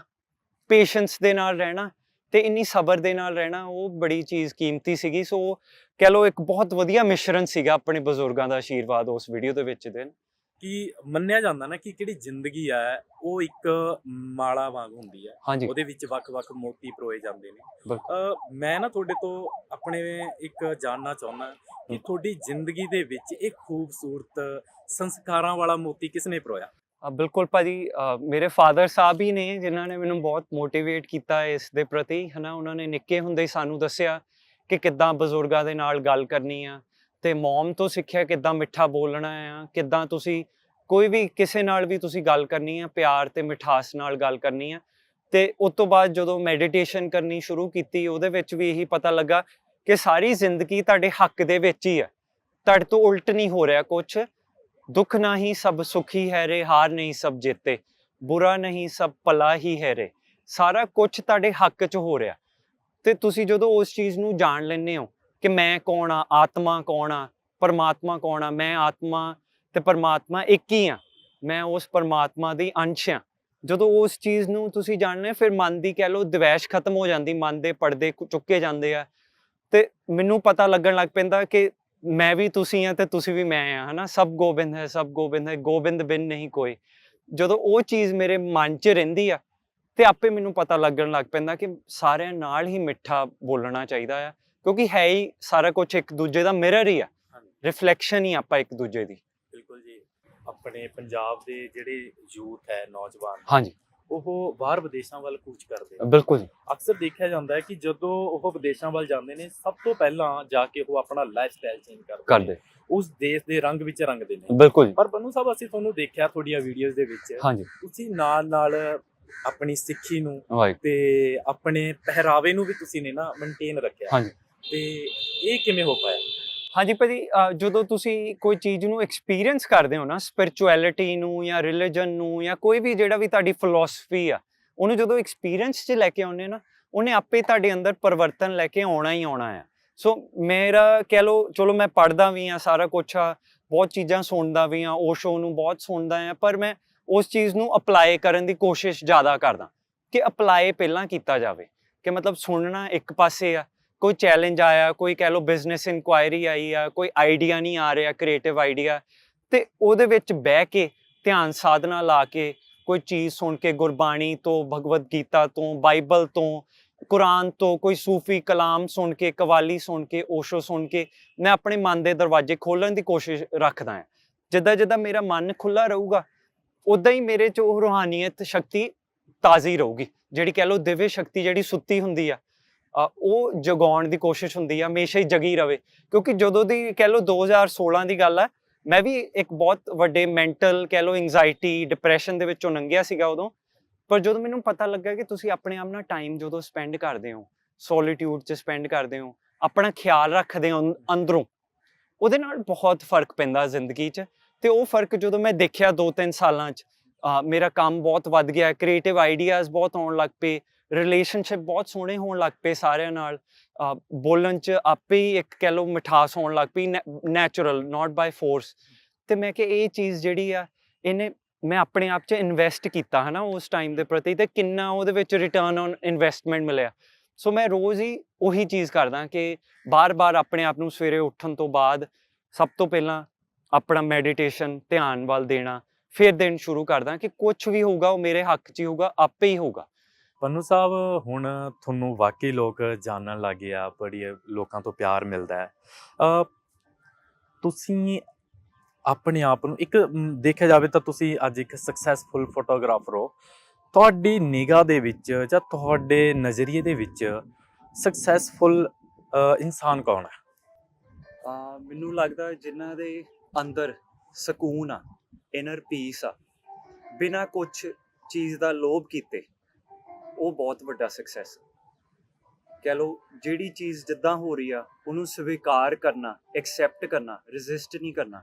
ਪੇਸ਼ੈਂਸ ਦੇ ਨਾਲ ਰਹਿਣਾ ਤੇ ਇੰਨੀ ਸਬਰ ਦੇ ਨਾਲ ਰਹਿਣਾ ਉਹ ਬੜੀ ਚੀਜ਼ ਕੀਮਤੀ ਸੀਗੀ। ਸੋ ਕਹਿ ਲਓ ਇੱਕ ਬਹੁਤ ਵਧੀਆ ਮਿਸ਼ਰਣ ਸੀਗਾ ਆਪਣੇ ਬਜ਼ੁਰਗਾਂ ਦਾ ਆਸ਼ੀਰਵਾਦ ਉਸ ਵੀਡੀਓ ਦੇ ਵਿੱਚ ਦੇ ਕਿ ਮੰਨਿਆ ਜਾਂਦਾ ਨਾ ਕਿ ਜਿਹੜੀ ਜ਼ਿੰਦਗੀ ਆ ਉਹ ਇੱਕ ਮਾਲਾ ਵਾਂਗ ਹੁੰਦੀ ਹੈ ਹਾਂਜੀ। ਉਹਦੇ ਵਿੱਚ ਵੱਖ-ਵੱਖ ਮੋਤੀ ਪਰੋਏ ਜਾਂਦੇ ਨੇ। ਮੈਂ ਨਾ ਤੁਹਾਡੇ ਤੋਂ ਆਪਣੇ ਇੱਕ ਜਾਨਣਾ ਚਾਹੁੰਦਾ ਕਿ ਤੁਹਾਡੀ ਜ਼ਿੰਦਗੀ ਦੇ ਵਿੱਚ ਇਹ ਖੂਬਸੂਰਤ ਸੰਸਕਾਰਾਂ ਵਾਲਾ ਮੋਤੀ ਕਿਸਨੇ ਪਰੋਇਆ? ਬਿਲਕੁਲ ਭਾਜੀ ਅ, ਮੇਰੇ ਫਾਦਰ ਸਾਹਿਬ ਹੀ ਨੇ ਜਿਨ੍ਹਾਂ ਨੇ ਮੈਨੂੰ ਬਹੁਤ ਮੋਟੀਵੇਟ ਕੀਤਾ ਇਸ ਦੇ ਪ੍ਰਤੀ ਹਨਾ? ਉਹਨਾਂ ਨੇ ਨਿੱਕੇ ਹੁੰਦੇ ਹੀ ਸਾਨੂੰ ਦੱਸਿਆ ਕਿ ਕਿੱਦਾਂ ਬਜ਼ੁਰਗਾਂ ਦੇ ਨਾਲ ਗੱਲ ਕਰਨੀ ਆ ਤੇ ਮਮ ਤੋਂ ਸਿੱਖਿਆ ਕਿੱਦਾਂ ਮਿੱਠਾ ਬੋਲਣਾ ਆ ਕਿੱਦਾਂ ਤੁਸੀਂ ਕੋਈ ਵੀ ਕਿਸੇ ਨਾਲ ਵੀ ਤੁਸੀਂ ਗੱਲ ਕਰਨੀ ਆ ਪਿਆਰ ਤੇ ਮਿਠਾਸ ਨਾਲ ਗੱਲ ਕਰਨੀ ਆ। ਤੇ ਉਸ ਤੋਂ ਬਾਅਦ ਜਦੋਂ ਮੈਡੀਟੇਸ਼ਨ ਕਰਨੀ ਸ਼ੁਰੂ ਕੀਤੀ ਉਹਦੇ ਵਿੱਚ ਵੀ ਇਹੀ ਪਤਾ ਲੱਗਾ ਕਿ ਸਾਰੀ ਜ਼ਿੰਦਗੀ ਤੁਹਾਡੇ ਹੱਕ ਦੇ ਵਿੱਚ ਹੀ ਹੈ ਤੁਹਾਡੇ ਤੋਂ ਉਲਟ ਨਹੀਂ ਹੋ ਰਿਹਾ ਕੁਝ ਦੁੱਖ ਨਹੀਂ ਸਭ ਸੁਖੀ ਹੈ ਰੇ ਹਾਰ ਨਹੀਂ ਸਭ ਜੇਤੇ ਬੁਰਾ ਨਹੀਂ ਸਭ ਭਲਾ ਹੀ ਹੈ ਰੇ। ਸਾਰਾ ਕੁਝ ਤੁਹਾਡੇ ਹੱਕ 'ਚ ਹੋ ਰਿਹਾ। ਤੇ ਤੁਸੀਂ ਜਦੋਂ ਉਸ ਚੀਜ਼ ਨੂੰ ਜਾਣ ਲੈਂਦੇ ਹੋ ਕਿ ਮੈਂ ਕੌਣ ਆ ਆਤਮਾ ਕੌਣ ਆ ਪਰਮਾਤਮਾ ਕੌਣ ਆ ਮੈਂ ਆਤਮਾ ਤੇ ਪਰਮਾਤਮਾ ਇੱਕ ਹੀ ਆ ਮੈਂ ਉਸ ਪਰਮਾਤਮਾ ਦੀ ਅੰਸ਼ ਆ। ਜਦੋਂ ਉਸ ਚੀਜ਼ ਨੂੰ ਤੁਸੀਂ ਜਾਣਦੇ ਹੋ, ਫਿਰ ਮਨ ਦੀ ਕਹਿ ਲਓ ਦਵੈਸ਼ ਖਤਮ ਹੋ ਜਾਂਦੀ ਮਨ ਦੇ ਪਰਦੇ ਚੁੱਕੇ ਜਾਂਦੇ ਆ। ਤੇ ਮੈਨੂੰ ਪਤਾ ਲੱਗਣ ਲੱਗ ਪੈਂਦਾ ਕਿ ਮੈਂ ਵੀ ਤੁਸੀਂ ਆ ਤੇ ਤੁਸੀਂ ਵੀ ਮੈਂ ਆ ਹਨਾ? ਸਭ ਗੋਬਿੰਦ ਹੈ ਸਭ ਗੋਬਿੰਦ ਹੈ ਗੋਬਿੰਦ ਬਿਨ ਨਹੀਂ ਕੋਈ। ਜਦੋਂ ਉਹ ਚੀਜ਼ ਮੇਰੇ ਮਨ 'ਚ ਰਹਿੰਦੀ ਆ ਤੇ ਆਪੇ ਮੈਨੂੰ ਪਤਾ ਲੱਗਣ ਲੱਗ ਪੈਂਦਾ ਕਿ ਸਾਰਿਆਂ ਨਾਲ ਹੀ ਮਿੱਠਾ ਬੋਲਣਾ ਚਾਹੀਦਾ ਆ ਕਿਉਂਕਿ ਹੈ ਹੀ ਸਾਰਾ ਕੁਝ ਇੱਕ ਦੂਜੇ ਦਾ ਮਿਰਰ ਹੀ ਆ। ਰਿਫਲੈਕਸ਼ਨ ਹੀ ਆਪਾਂ ਇੱਕ ਦੂਜੇ ਦੀ। ਬਿਲਕੁਲ ਜੀ। ਆਪਣੇ ਪੰਜਾਬ ਦੇ ਜਿਹੜੇ ਯੂਥ ਹੈ ਨੌਜਵਾਨ ਹਾਂਜੀ। ਉਹ ਬਾਹਰ ਵਿਦੇਸ਼ਾਂ ਵੱਲ ਕੂਚ ਕਰਦੇ ਆ ਬਿਲਕੁਲ ਅਕਸਰ ਦੇਖਿਆ ਜਾਂਦਾ ਹੈ ਕਿ ਜਦੋਂ ਉਹ ਵਿਦੇਸ਼ਾਂ ਵੱਲ ਜਾਂਦੇ ਨੇ ਸਭ ਤੋਂ ਪਹਿਲਾਂ ਜਾ ਕੇ ਉਹ ਆਪਣਾ ਲਾਈਫ ਸਟਾਈਲ ਚੇਂਜ ਕਰਦੇ ਨੇ। ਉਸ ਦੇਸ਼ ਦੇ ਰੰਗ ਵਿੱਚ ਰੰਗਦੇ ਨੇ। ਬਿਲਕੁਲ ਪਰ ਬੰਨੂ ਸਾਹਿਬ ਅਸੀਂ ਤੁਹਾਨੂੰ ਦੇਖਿਆ ਤੁਹਾਡੀਆਂ ਵੀਡੀਓਜ਼ ਦੇ ਵਿੱਚ। ਹਾਂਜੀ। ਤੁਸੀਂ ਨਾਲ ਨਾਲ ਆਪਣੀ ਸਿੱਖੀ ਨੂੰ ਤੇ ਆਪਣੇ ਪਹਿਰਾਵੇ ਨੂੰ ਵੀ ਤੁਸੀਂ ਨੇ ਨਾ ਮੇਨਟੇਨ ਰੱਖਿਆ। ਹਾਂਜੀ। ਤੇ ਇਹ ਕਿਵੇਂ ਹੋ ਪਾਇਆ? ਹਾਂਜੀ ਭਾਜੀ, ਅਹ ਜਦੋਂ ਤੁਸੀਂ ਕੋਈ ਚੀਜ਼ ਨੂੰ ਐਕਸਪੀਰੀਅੰਸ ਕਰਦੇ ਹੋ ਨਾ ਸਪਿਰਚੁਅਲਿਟੀ ਨੂੰ ਜਾਂ ਰਿਲੀਜਨ ਨੂੰ ਜਾਂ ਕੋਈ ਵੀ ਜਿਹੜਾ ਵੀ ਤੁਹਾਡੀ ਫਿਲਾਸਫੀ ਆ, ਉਹਨੂੰ ਜਦੋਂ ਐਕਸਪੀਰੀਅੰਸ 'ਚ ਲੈ ਕੇ ਆਉਂਦੇ ਨਾ, ਉਹਨੇ ਆਪੇ ਤੁਹਾਡੇ ਅੰਦਰ ਪਰਿਵਰਤਨ ਲੈ ਕੇ ਆਉਣਾ ਹੀ ਆਉਣਾ ਆ। ਸੋ ਮੇਰਾ ਕਹਿ ਲਓ, ਚਲੋ ਮੈਂ ਪੜਦਾ ਵੀ ਆ ਸਾਰਾ ਕੁਝ ਆ, ਬਹੁਤ ਚੀਜ਼ਾਂ ਸੁਣਦਾ ਵੀ ਆ ਓਸ਼ੋ ਨੂੰ ਬਹੁਤ ਸੁਣਦਾ ਆ, ਪਰ ਮੈਂ ਉਸ ਚੀਜ਼ ਨੂੰ ਅਪਲਾਈ ਕਰਨ ਦੀ ਕੋਸ਼ਿਸ਼ ਜ਼ਿਆਦਾ ਕਰਦਾ ਕਿ ਅਪਲਾਈ ਪਹਿਲਾਂ ਕੀਤਾ ਜਾਵੇ। ਕਿ ਮਤਲਬ ਸੁਣਨਾ ਇੱਕ ਪਾਸੇ ਆ ਕੋਈ ਚੈਲੰਜ ਆਇਆ, ਕੋਈ ਕਹਿ ਲਓ ਬਿਜ਼ਨਸ ਇਨਕੁਆਇਰੀ ਆਈ ਆ, ਕੋਈ ਆਈਡੀਆ ਨਹੀਂ ਆ ਰਿਹਾ ਕ੍ਰੀਏਟਿਵ ਆਈਡੀਆ ਤੇ ਉਹਦੇ ਵਿੱਚ ਬਹਿ ਕੇ ਧਿਆਨ ਸਾਧਨਾ ਲਾ ਕੇ ਕੋਈ ਚੀਜ਼ ਸੁਣ ਕੇ ਗੁਰਬਾਣੀ ਤੋਂ, ਭਗਵਦ ਗੀਤਾ ਤੋਂ, ਬਾਈਬਲ ਤੋਂ, ਕੁਰਾਨ ਤੋਂ, ਕੋਈ ਸੂਫੀ ਕਲਾਮ ਸੁਣ ਕੇ, ਕਵਾਲੀ ਸੁਣ ਕੇ, ਓਸ਼ੋ ਸੁਣ ਕੇ ਮੈਂ ਆਪਣੇ ਮਨ ਦੇ ਦਰਵਾਜ਼ੇ ਖੋਲਣ ਦੀ ਕੋਸ਼ਿਸ਼ ਰੱਖਦਾ ਹਾਂ। ਜਿੱਦਾਂ ਜਿੱਦਾਂ ਮੇਰਾ ਮਨ ਖੁੱਲਾ ਰਹੂਗਾ ਉਦਾਂ ਹੀ ਮੇਰੇ 'ਚ ਉਹ ਰੂਹਾਨੀਅਤ ਸ਼ਕਤੀ ਤਾਜ਼ੀ ਰਹੂਗੀ। ਜਿਹੜੀ ਕਹਿ ਲਓ ਦਿਵਯ ਸ਼ਕਤੀ ਜਿਹੜੀ ਸੁੱਤੀ ਹੁੰਦੀ ਆ ਉਹ ਜਗਾਉਣ ਦੀ ਕੋਸ਼ਿਸ਼ ਹੁੰਦੀ ਆ, ਹਮੇਸ਼ਾ ਹੀ ਜਗੀ ਰਵੇ। ਕਿਉਂਕਿ ਜਦੋਂ ਦੀ ਕਹਿ ਲਓ 2016 ਦੀ ਗੱਲ ਆ, ਮੈਂ ਵੀ ਇੱਕ ਬਹੁਤ ਵੱਡੇ ਮੈਂਟਲ ਕਹਿ ਲਓ ਐਂਜ਼ਾਇਟੀ ਡਿਪਰੈਸ਼ਨ ਦੇ ਵਿੱਚੋਂ ਲੰਘਿਆ ਸੀਗਾ ਉਦੋਂ। ਪਰ ਜਦੋਂ ਮੈਨੂੰ ਪਤਾ ਲੱਗਾ ਕਿ ਤੁਸੀਂ ਆਪਣੇ ਆਪ ਨਾਲ ਟਾਈਮ ਜਦੋਂ ਸਪੈਂਡ ਕਰਦੇ ਹੋ ਸੋਲੀਟਿਊਡ 'ਚ ਸਪੈਂਡ ਕਰਦੇ ਹੋ, ਆਪਣਾ ਖਿਆਲ ਰੱਖਦੇ ਹੋ ਅੰਦਰੋਂ, ਉਹਦੇ ਨਾਲ ਬਹੁਤ ਫ਼ਰਕ ਪੈਂਦਾ ਜ਼ਿੰਦਗੀ 'ਚ। ਤੇ ਉਹ ਫ਼ਰਕ ਜਦੋਂ ਮੈਂ ਦੇਖਿਆ 2-3 ਸਾਲਾਂ 'ਚ ਮੇਰਾ ਕੰਮ ਬਹੁਤ ਵੱਧ ਗਿਆ ਕ੍ਰੀਏਟਿਵ ਆਈਡੀਆਜ਼ ਬਹੁਤ ਆਉਣ ਲੱਗ ਪਏ ਰਿਲੇਸ਼ਨਸ਼ਿਪ ਬਹੁਤ ਸੋਹਣੇ ਹੋਣ ਲੱਗ ਪਏ ਸਾਰਿਆਂ ਨਾਲ। ਬੋਲਣ 'ਚ ਆਪੇ ਹੀ ਇੱਕ ਕਹਿ ਲਓ ਮਿਠਾਸ ਹੋਣ ਲੱਗ ਪਈ ਨੈਚੁਰਲ ਨਾਟ ਬਾਈ ਫੋਰਸ ਤੇ ਮੈਂ ਕਿ ਇਹ ਚੀਜ਼ ਜਿਹੜੀ ਆ, ਇਹਨੇ ਮੈਂ ਆਪਣੇ ਆਪ 'ਚ ਇਨਵੈਸਟ ਕੀਤਾ ਹਨਾ ਉਸ ਟਾਈਮ ਦੇ ਪ੍ਰਤੀ ਤੇ ਕਿੰਨਾ ਉਹਦੇ ਵਿੱਚ ਰਿਟਰਨ ਔਨ ਇਨਵੈਸਟਮੈਂਟ ਮਿਲਿਆ। ਸੋ ਮੈਂ ਰੋਜ਼ ਹੀ ਉਹੀ ਚੀਜ਼ ਕਰਦਾ ਕਿ ਬਾਰ-ਬਾਰ ਆਪਣੇ ਆਪ ਨੂੰ ਸਵੇਰੇ ਉੱਠਣ ਤੋਂ ਬਾਅਦ ਸਭ ਤੋਂ ਪਹਿਲਾਂ ਆਪਣਾ ਮੈਡੀਟੇਸ਼ਨ ਧਿਆਨ ਵੱਲ ਦੇਣਾ, ਫਿਰ ਦਿਨ ਸ਼ੁਰੂ ਕਰਦਾ ਕਿ ਕੁਝ ਵੀ ਹੋਊਗਾ ਉਹ ਮੇਰੇ ਹੱਕ 'ਚ ਹੀ ਹੋਊਗਾ, ਆਪੇ ਹੀ ਹੋਊਗਾ। ਪੰਨੂ ਸਾਹਿਬ, ਹੁਣ ਤੁਹਾਨੂੰ ਵਾਕਈ ਲੋਕ ਜਾਣਨ ਲੱਗੇ ਆ, ਬੜੀ ਲੋਕਾਂ ਤੋਂ ਪਿਆਰ ਮਿਲਦਾ ਹੈ। ਤੁਸੀਂ ਆਪਣੇ ਆਪ ਨੂੰ, ਇੱਕ ਦੇਖਿਆ ਜਾਵੇ ਤਾਂ ਤੁਸੀਂ ਅੱਜ ਇੱਕ ਸਕਸੈਸਫੁਲ ਫੋਟੋਗ੍ਰਾਫਰ ਹੋ। ਤੁਹਾਡੀ ਨਿਗਾਹ ਦੇ ਵਿੱਚ ਜਾਂ ਤੁਹਾਡੇ ਨਜ਼ਰੀਏ ਦੇ ਵਿੱਚ ਸਕਸੈਸਫੁਲ ਇਨਸਾਨ ਕੌਣ ਹੈ? ਆ ਮੈਨੂੰ ਲੱਗਦਾ ਜਿਨ੍ਹਾਂ ਦੇ ਅੰਦਰ ਸਕੂਨ ਆ ਇਨਰ ਪੀਸ ਆ, ਬਿਨਾ ਕੁਝ ਚੀਜ਼ ਦਾ ਲੋਭ ਕੀਤੇ ਉਹ ਬਹੁਤ ਵੱਡਾ ਸਕਸੈਸ ਕਹਿ ਲਓ, ਜਿਹੜੀ ਚੀਜ਼ ਜਿੱਦਾਂ ਹੋ ਰਹੀ ਆ, ਉਹਨੂੰ ਸਵੀਕਾਰ ਕਰਨਾ ਐਕਸੈਪਟ ਕਰਨਾ ਰੈਜ਼ਿਸਟ ਨਹੀਂ ਕਰਨਾ,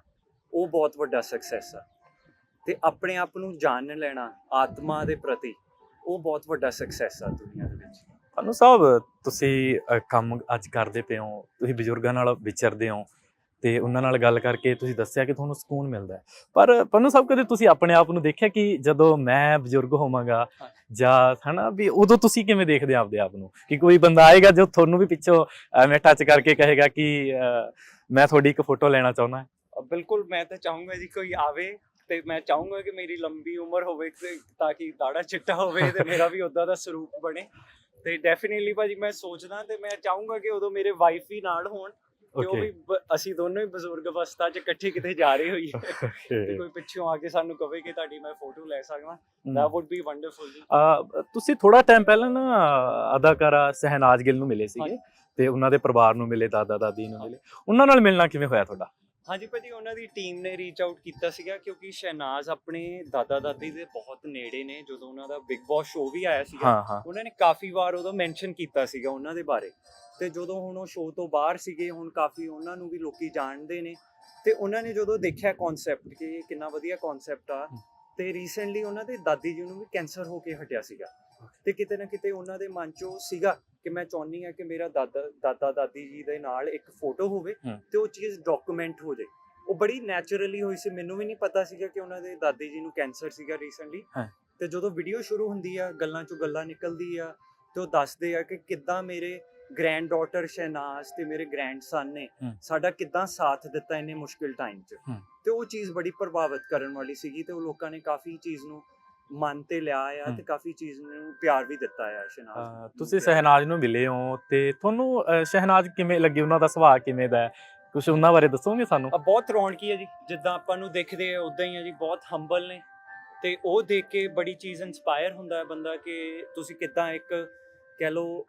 ਉਹ ਬਹੁਤ ਵੱਡਾ ਸਕਸੈਸ ਆ। ਤੇ ਆਪਣੇ ਆਪ ਨੂੰ ਜਾਣ ਲੈਣਾ, ਆਤਮਾ ਦੇ ਪ੍ਰਤੀ, ਉਹ ਬਹੁਤ ਵੱਡਾ ਸਕਸੈਸ ਆ ਦੁਨੀਆ ਦੇ ਵਿੱਚ। ਅਨੂ ਸਾਹਿਬ, ਤੁਸੀਂ ਕੰਮ ਅੱਜ ਕਰਦੇ ਪਏ ਹੋ, ਤੁਸੀਂ ਬਜ਼ੁਰਗਾਂ ਨਾਲ ਵਿਚਰਦੇ ਹੋ। ਤੇ ਉਹਨਾਂ ਨਾਲ ਗੱਲ ਕਰਕੇ ਤੁਸੀਂ ਦੱਸਿਆ ਕਿ ਤੁਹਾਨੂੰ ਸਕੂਨ ਮਿਲਦਾ ਹੈ। ਪਰ ਪੰਨੂ ਸਾਹਿਬ ਕਦੇ ਤੁਸੀਂ ਆਪਣੇ ਆਪ ਨੂੰ ਦੇਖਿਆ ਕਿ ਜਦੋਂ ਮੈਂ ਬਜ਼ੁਰਗ ਹੋਵਾਂਗਾ। ਜਾਂ ਹਨਾ ਵੀ ਉਦੋਂ ਤੁਸੀਂ ਕਿਵੇਂ ਦੇਖਦੇ ਆਪਦੇ ਆਪ ਨੂੰ? ਕਿ ਕੋਈ ਬੰਦਾ ਆਏਗਾ ਜੋ ਤੁਹਾਨੂੰ ਵੀ ਪਿੱਛੋਂ ਐਵੇਂ ਟੱਚ ਕਰਕੇ ਕਹੇਗਾ ਕਿ ਮੈਂ ਤੁਹਾਡੀ ਇੱਕ ਫੋਟੋ ਲੈਣਾ ਚਾਹੁੰਦਾ ਬਿਲਕੁਲ ਮੈਂ ਤਾਂ ਚਾਹੂੰਗਾ ਜੀ ਕੋਈ ਆਵੇ ਤੇ ਮੈਂ ਚਾਹੂੰਗਾ ਕਿ ਮੇਰੀ ਲੰਬੀ ਉਮਰ ਹੋਵੇ ਤੇ ਤਾਂ ਕਿ ਦਾੜਾ ਚਿੱਟਾ ਹੋਵੇ ਤੇ ਮੇਰਾ ਵੀ ਉਦਾਂ ਦਾ ਸਰੂਪ ਬਣੇ। ਤੇ ਡੈਫੀਨਿਟਲੀ ਭਾਜੀ ਮੈਂ ਸੋਚਦਾ ਤੇ ਮੈਂ ਚਾਹੂੰਗਾ ਕਿ ਉਦੋਂ ਮੇਰੇ ਵਾਈਫ ਵੀ ਨਾਲ ਹੋਣ। ਤੇ ਉਹ ਓਕੇ ਵੀ ਬ- ਅਸੀਂ ਦੋਨੋਂ ਹੀ ਬਜ਼ੁਰਗ ਅਵਸਥਾ 'ਚ ਇਕੱਠੇ ਕਿਤੇ ਜਾ ਰਹੇ ਹੋਈਏ ਤੇ ਕੋਈ ਪਿੱਛੋਂ ਆ ਕੇ ਸਾਨੂੰ ਕਵੇ ਕਿ ਤੁਹਾਡੀ ਮੈਂ ਫੋਟੋ ਲੈ ਸਕਦਾ that would be wonderful ਜੀ। ਅ, ਤੁਸੀਂ ਥੋੜਾ ਟਾਈਮ ਪਹਿਲਾਂ ਨਾ ਅਦਾਕਾਰਾ ਸਹਿਨਾਜ ਗਿੱਲ ਨੂੰ ਮਿਲੇ ਸੀਗੇ ਹਾਂਜੀ। ਤੇ ਉਹਨਾਂ ਦੇ ਪਰਿਵਾਰ ਨੂੰ ਮਿਲੇ ਦਾਦਾ ਦਾਦੀ ਨੂੰ ਮਿਲੇ। ਉਹਨਾਂ ਨਾਲ ਮਿਲਣਾ ਕਿਵੇਂ ਹੋਇਆ ਤੁਹਾਡਾ? ਹਾਂਜੀ ਭਾਜੀ ਉਹਨਾਂ ਦੀ ਟੀਮ ਨੇ ਰੀਚ ਆਊਟ ਕੀਤਾ ਸੀਗਾ ਕਿਉਂਕਿ ਸ਼ਹਿਨਾਜ਼ ਆਪਣੇ ਦਾਦਾ ਦਾਦੀ ਦੇ ਬਹੁਤ ਨੇੜੇ ਨੇ। ਜਦੋਂ ਉਹਨਾਂ ਦਾ ਬਿਗ ਬੌਸ ਸ਼ੋਅ ਵੀ ਆਇਆ ਸੀਗਾ ਹਾਂ ਹਾਂ। ਉਹਨਾਂ ਨੇ ਕਾਫੀ ਵਾਰ ਉਹਦਾ ਮੈਂਸ਼ਨ ਕੀਤਾ ਸੀਗਾ ਉਹਨਾਂ ਦੇ ਬਾਰੇ। ਤੇ ਜਦੋਂ ਹੁਣ ਉਹ ਸ਼ੋਅ ਤੋਂ ਬਾਹਰ ਸੀਗੇ ਹੁਣ ਕਾਫੀ ਉਹਨਾਂ ਨੂੰ ਵੀ ਲੋਕੀ ਜਾਣਦੇ ਨੇ। ਤੇ ਉਹਨਾਂ ਨੇ ਜਦੋਂ ਦੇਖਿਆ ਕਨਸੈਪਟ ਕਿ ਇਹ ਕਿੰਨਾ ਵਧੀਆ ਕਨਸੈਪਟ ਆ ਤੇ ਰੀਸੈਂਟਲੀ ਉਹਨਾਂ ਦੇ ਦਾਦੀ ਜੀ ਨੂੰ ਵੀ ਕੈਂਸਰ ਹੋ ਕੇ ਹਟਿਆ ਸੀਗਾ। ਤੇ ਕਿਤੇ ਨਾ ਕਿਤੇ ਉਹਨਾਂ ਦੇ ਮਨ 'ਚੋਂ ਸੀਗਾ ਕਿ ਮੈਂ ਚਾਹੁੰਦੀ ਆ ਕਿ ਮੇਰਾ ਦਾਦਾ ਦਾਦਾ ਦਾਦੀ ਜੀ ਦੇ ਨਾਲ ਇੱਕ ਫੋਟੋ ਹੋਵੇ। ਤੇ ਉਹ ਚੀਜ਼ ਡਾਕੂਮੈਂਟ ਹੋ ਜਾਏ। ਉਹ ਬੜੀ ਨੈਚੁਰਲੀ ਹੋਈ ਸੀ। ਮੈਨੂੰ ਵੀ ਨਹੀਂ ਪਤਾ ਸੀਗਾ ਕਿ ਉਹਨਾਂ ਦੇ ਦਾਦੀ ਜੀ ਨੂੰ ਕੈਂਸਰ ਸੀਗਾ ਰੀਸੈਂਟਲੀ। ਤੇ ਜਦੋਂ ਵੀਡੀਓ ਸ਼ੁਰੂ ਹੁੰਦੀ ਆ ਗੱਲਾਂ 'ਚੋਂ ਗੱਲਾਂ ਨਿਕਲਦੀ ਆ ਤੇ ਉਹ ਦੱਸਦੇ ਆ ਕਿ ਕਿੱਦਾਂ ਮੇਰੇ ਗ੍ਰੈਂਡ ਡਾਟਰ ਸ਼ਹਿਨਾਜ਼ ਤੇ ਮੇਰੇ ਗ੍ਰੈਂਡਸਨ ਨੇ। ਸਾਡਾ ਕਿੱਦਾਂ ਸਾਥ ਦਿੱਤਾ ਇੰਨੇ ਮੁਸ਼ਕਿਲ ਟਾਈਮ 'ਚ। ਤੇ ਉਹ ਚੀਜ਼ ਬੜੀ ਪ੍ਰਭਾਵਿਤ ਕਰਨ ਵਾਲੀ ਸੀਗੀ ਤੇ ਉਹ ਲੋਕਾਂ ਨੇ ਕਾਫੀ ਚੀਜ਼ ਨੂੰ ਮਨ ਤੇ ਲਿਆ ਆ। ਤੇ ਕਾਫੀ ਚੀਜ਼ ਨੂੰ ਪਿਆਰ ਵੀ ਦਿੱਤਾ ਆ ਸ਼ਹਿਨਾਜ਼। ਤੁਸੀਂ ਸਹਿਨਾਜ ਨੂੰ ਮਿਲੇ ਹੋ ਤੇ ਤੁਹਾਨੂੰ ਸ਼ਹਿਨਾਜ ਕਿਵੇਂ ਲੱਗੀ ਉਹਨਾਂ ਦਾ ਸੁਭਾਅ ਕਿਵੇਂ ਦਾ ਹੈ ਕੁਝ ਉਹਨਾਂ ਬਾਰੇ ਦੱਸੋਗੇ ਸਾਨੂੰ ਆ ਬਹੁਤ ਰੌਣਕੀ ਹੈ ਜੀ ਜਿੱਦਾਂ ਆਪਾਂ ਨੂੰ ਦਿਖਦੇ ਆ ਉਦਾਂ ਹੀ ਆ ਜੀ ਬਹੁਤ ਹੰਬਲ ਨੇ ਤੇ ਉਹ ਦੇਖ ਕੇ ਬੜੀ ਚੀਜ਼ ਇਨਸਪਾਇਰ ਹੁੰਦਾ ਹੈ ਬੰਦਾ ਕਿ ਤੁਸੀਂ ਕਿੱਦਾਂ ਇੱਕ ਕਹਿ ਲਓ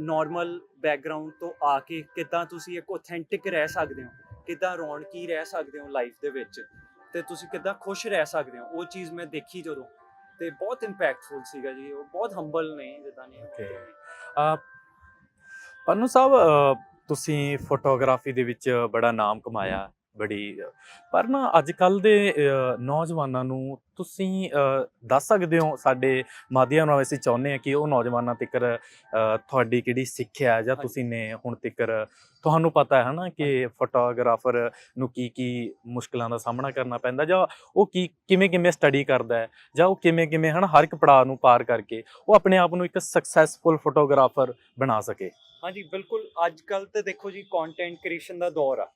ਨਾਰਮਲ ਬੈਕਗ੍ਰਾਉਂਡ ਤੋਂ ਆ ਕੇ ਕਿੱਦਾਂ ਤੁਸੀਂ ਇੱਕ ਆਥੈਂਟਿਕ ਰਹਿ ਸਕਦੇ ਹੋ? ਕਿੱਦਾਂ ਰੌਣਕੀ ਰਹਿ ਸਕਦੇ ਹੋ ਲਾਈਫ ਦੇ ਵਿੱਚ? ਤੇ ਤੁਸੀਂ ਕਿੱਦਾਂ ਖੁਸ਼ ਰਹਿ ਸਕਦੇ ਹੋ? ਉਹ ਚੀਜ਼ ਮੈਂ ਦੇਖੀ ਜਦੋਂ ਤੇ ਬਹੁਤ ਇੰਪੈਕਟਫੁਲ ਸੀਗਾ ਜੀ। ਉਹ ਬਹੁਤ ਹੰਬਲ ਨੇ ਜਿੱਦਾਂ ਨੇ. ਅ, ਪੰਨੂ ਸਾਹਿਬ ਤੁਸੀਂ ਫੋਟੋਗ੍ਰਾਫੀ ਦੇ ਵਿੱਚ ਬੜਾ ਨਾਮ ਕਮਾਇਆ। ਬੜੀ ਪਰ ਨਾ ਅੱਜ ਕੱਲ ਦੇ ਨੌਜਵਾਨਾਂ ਨੂੰ ਤੁਸੀਂ ਦੱਸ ਸਕਦੇ ਹੋ ਸਾਡੇ ਮਾਧਿਅਮ ਨਾਲ ਅਸੀਂ ਚਾਹੁੰਦੇ ਹਾਂ ਕਿ ਉਹ ਨੌਜਵਾਨਾਂ ਤੱਕਰ ਤੁਹਾਡੀ ਕਿਹੜੀ ਸਿੱਖਿਆ ਜਾਂ। ਤੁਸੀਂ ਨੇ ਹੁਣ ਤੱਕਰ ਤੁਹਾਨੂੰ ਪਤਾ ਹੈ ਨਾ ਕਿ ਫੋਟੋਗ੍ਰਾਫਰ ਨੂੰ ਕੀ ਕੀ ਮੁਸ਼ਕਲਾਂ ਦਾ ਸਾਹਮਣਾ ਕਰਨਾ ਪੈਂਦਾ ਜਾਂ ਉਹ ਕੀ ਕਿਵੇਂ ਕਿਵੇਂ ਸਟੱਡੀ ਕਰਦਾ ਹੈ ਜਾਂ ਉਹ ਕਿਵੇਂ ਕਿਵੇਂ ਹਨ ਹਰ ਇੱਕ ਪੜਾਅ ਨੂੰ ਪਾਰ ਕਰਕੇ ਉਹ ਆਪਣੇ ਆਪ ਨੂੰ ਇੱਕ ਸਕਸੈਸਫੁਲ ਫੋਟੋਗ੍ਰਾਫਰ ਬਣਾ ਸਕੇ। ਹਾਂਜੀ ਬਿਲਕੁਲ ਅੱਜ ਕੱਲ ਤੇ ਦੇਖੋ ਜੀ ਕੰਟੈਂਟ ਕ੍ਰੀਏਸ਼ਨ ਦਾ ਦੌਰ ਆ।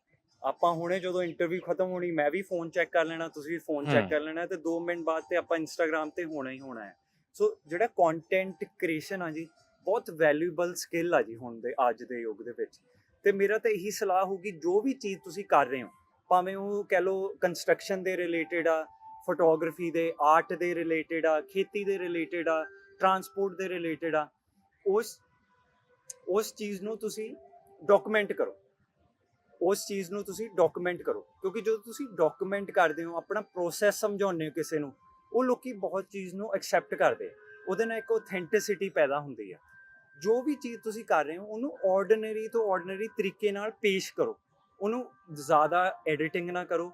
ਆਪਾਂ ਹੁਣੇ ਜਦੋਂ ਇੰਟਰਵਿਊ ਖਤਮ ਹੋਣੀ ਮੈਂ ਵੀ ਫੋਨ ਚੈੱਕ ਕਰ ਲੈਣਾ ਤੁਸੀਂ ਵੀ ਫੋਨ ਚੈੱਕ। ਕਰ ਲੈਣਾ ਤੇ 2 ਮਿੰਟ ਬਾਅਦ ਤੇ ਆਪਾਂ ਇੰਸਟਾਗ੍ਰam ਤੇ ਹੋਣਾ ਹੀ ਹੋਣਾ ਹੈ। ਸੋ ਜਿਹੜਾ ਕੰਟੈਂਟ ਕ੍ਰੀਏਸ਼ਨ ਆ ਜੀ ਬਹੁਤ ਵੈਲਿਊਬਲ ਸਕਿੱਲ ਆ ਜੀ ਹੁਣ ਦੇ ਅੱਜ ਦੇ ਯੁੱਗ ਦੇ ਵਿੱਚ। ਤੇ ਮੇਰਾ ਤਾਂ ਇਹੀ ਸਲਾਹ ਹੋਊਗੀ ਜੋ ਵੀ ਚੀਜ਼ ਤੁਸੀਂ ਕਰ ਰਹੇ ਹੋ ਭਾਵੇਂ ਉਹ ਕਹਿ ਲਓ ਕੰਸਟਰਕਸ਼ਨ ਦੇ ਰਿਲੇਟਡ ਆ ਫੋਟੋਗ੍ਰਾਫੀ ਦੇ ਆਰਟ ਦੇ ਰਿਲੇਟਡ ਆ ਖੇਤੀ ਦੇ ਰਿਲੇਟਡ ਆ ਟਰਾਂਸਪੋਰਟ ਦੇ ਰਿਲੇਟਡ ਆ ਉਸ ਉਸ ਚੀਜ਼ ਨੂੰ ਤੁਸੀਂ ਡਾਕੂਮੈਂਟ ਕਰੋ। ਉਸ ਚੀਜ਼ ਨੂੰ ਤੁਸੀਂ ਡਾਕੂਮੈਂਟ ਕਰੋ। ਕਿਉਂਕਿ ਜਦੋਂ ਤੁਸੀਂ ਡਾਕੂਮੈਂਟ ਕਰਦੇ ਹੋ, ਆਪਣਾ ਪ੍ਰੋਸੈਸ ਸਮਝਾਉਂਦੇ ਹੋ ਕਿਸੇ ਨੂੰ, ਉਹ ਲੋਕੀ ਬਹੁਤ ਚੀਜ਼ ਨੂੰ ਐਕਸੈਪਟ ਕਰਦੇ ਆ। ਉਹਦੇ ਨਾਲ ਇੱਕ ਆਥੈਂਟਿਸਿਟੀ ਪੈਦਾ ਹੁੰਦੀ ਆ। ਜੋ ਵੀ ਚੀਜ਼ ਤੁਸੀਂ ਕਰ ਰਹੇ ਹੋ, ਉਹਨੂੰ ਆਰਡੀਨਰੀ ਤੋਂ ਆਰਡੀਨਰੀ ਤਰੀਕੇ ਨਾਲ ਪੇਸ਼ ਕਰੋ। ਉਹਨੂੰ ਜ਼ਿਆਦਾ ਐਡੀਟਿੰਗ ਨਾ ਕਰੋ।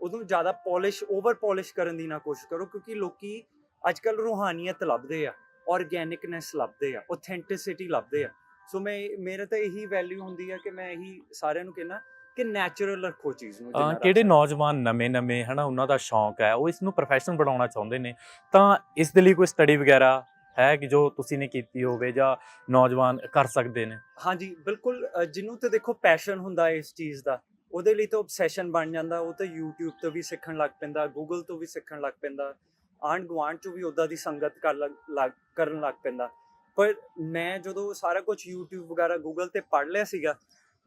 ਉਹਨੂੰ ਜ਼ਿਆਦਾ ਪਾਲਿਸ਼ ਓਵਰ ਪਾਲਿਸ਼ ਕਰਨ ਦੀ ਨਾ ਕੋਸ਼ਿਸ਼ ਕਰੋ, ਕਿਉਂਕਿ ਲੋਕੀ ਅੱਜ ਕੱਲ ਰੂਹਾਨੀਅਤ ਲੱਭਦੇ ਆ ਆਰਗੈਨਿਕਨੈਸ ਲੱਭਦੇ ਆ ਆਥੈਂਟਿਸਿਟੀ ਲੱਭਦੇ ਆ। ਸੋ ਮੈਂ ਮੇਰੇ ਤਾਂ ਇਹੀ ਵੈਲਿਊ ਹੁੰਦੀ ਆ ਕਿ ਮੈਂ ਇਹੀ ਸਾਰਿਆਂ ਨੂੰ ਕਹਿਣਾ ਕਿ ਨੈਚੁਰਲ ਰੱਖੋ ਚੀਜ਼ ਨੂੰ ਜਿੰਨਾ ਕਿਹੜੇ। ਨੌਜਵਾਨ ਨਵੇਂ-ਨਵੇਂ ਹਨਾ ਉਹਨਾਂ ਦਾ ਸ਼ੌਂਕ ਹੈ ਉਹ ਇਸ ਨੂੰ ਪ੍ਰੋਫੈਸ਼ਨ ਬਣਾਉਣਾ ਚਾਹੁੰਦੇ ਨੇ। ਤਾਂ ਇਸ ਦੇ ਲਈ ਕੋਈ ਸਟੱਡੀ ਵਗੈਰਾ ਹੈ ਕਿ ਜੋ ਤੁਸੀਂ ਨੇ ਕੀਤੀ ਹੋਵੇ ਜਾਂ ਨੌਜਵਾਨ ਕਰ ਸਕਦੇ ਨੇ? ਹਾਂਜੀ ਬਿਲਕੁਲ ਜਿਹਨੂੰ ਤੇ ਦੇਖੋ ਪੈਸ਼ਨ ਹੁੰਦਾ ਇਸ ਚੀਜ਼ ਦਾ ਉਹਦੇ ਲਈ ਤਾਂ ਆਬਸੈਸ਼ਨ ਬਣ ਜਾਂਦਾ ਉਹ ਤਾਂ YouTube ਤੋਂ ਵੀ ਸਿੱਖਣ ਲੱਗ ਪੈਂਦਾ Google ਤੋਂ ਵੀ ਸਿੱਖਣ ਲੱਗ ਪੈਂਦਾ ਆਂਢ ਗੁਆਂਢ ਚੋਂ ਵੀ ਉਦਾਂ ਦੀ ਸੰਗਤ ਕਰ ਕਰਨ ਲੱਗ ਪੈਂਦਾ। ਪਰ ਮੈਂ ਜਦੋਂ ਸਾਰਾ ਕੁਝ YouTube ਵਗੈਰਾ Google ਤੇ ਪੜ੍ਹ ਲਿਆ ਸੀਗਾ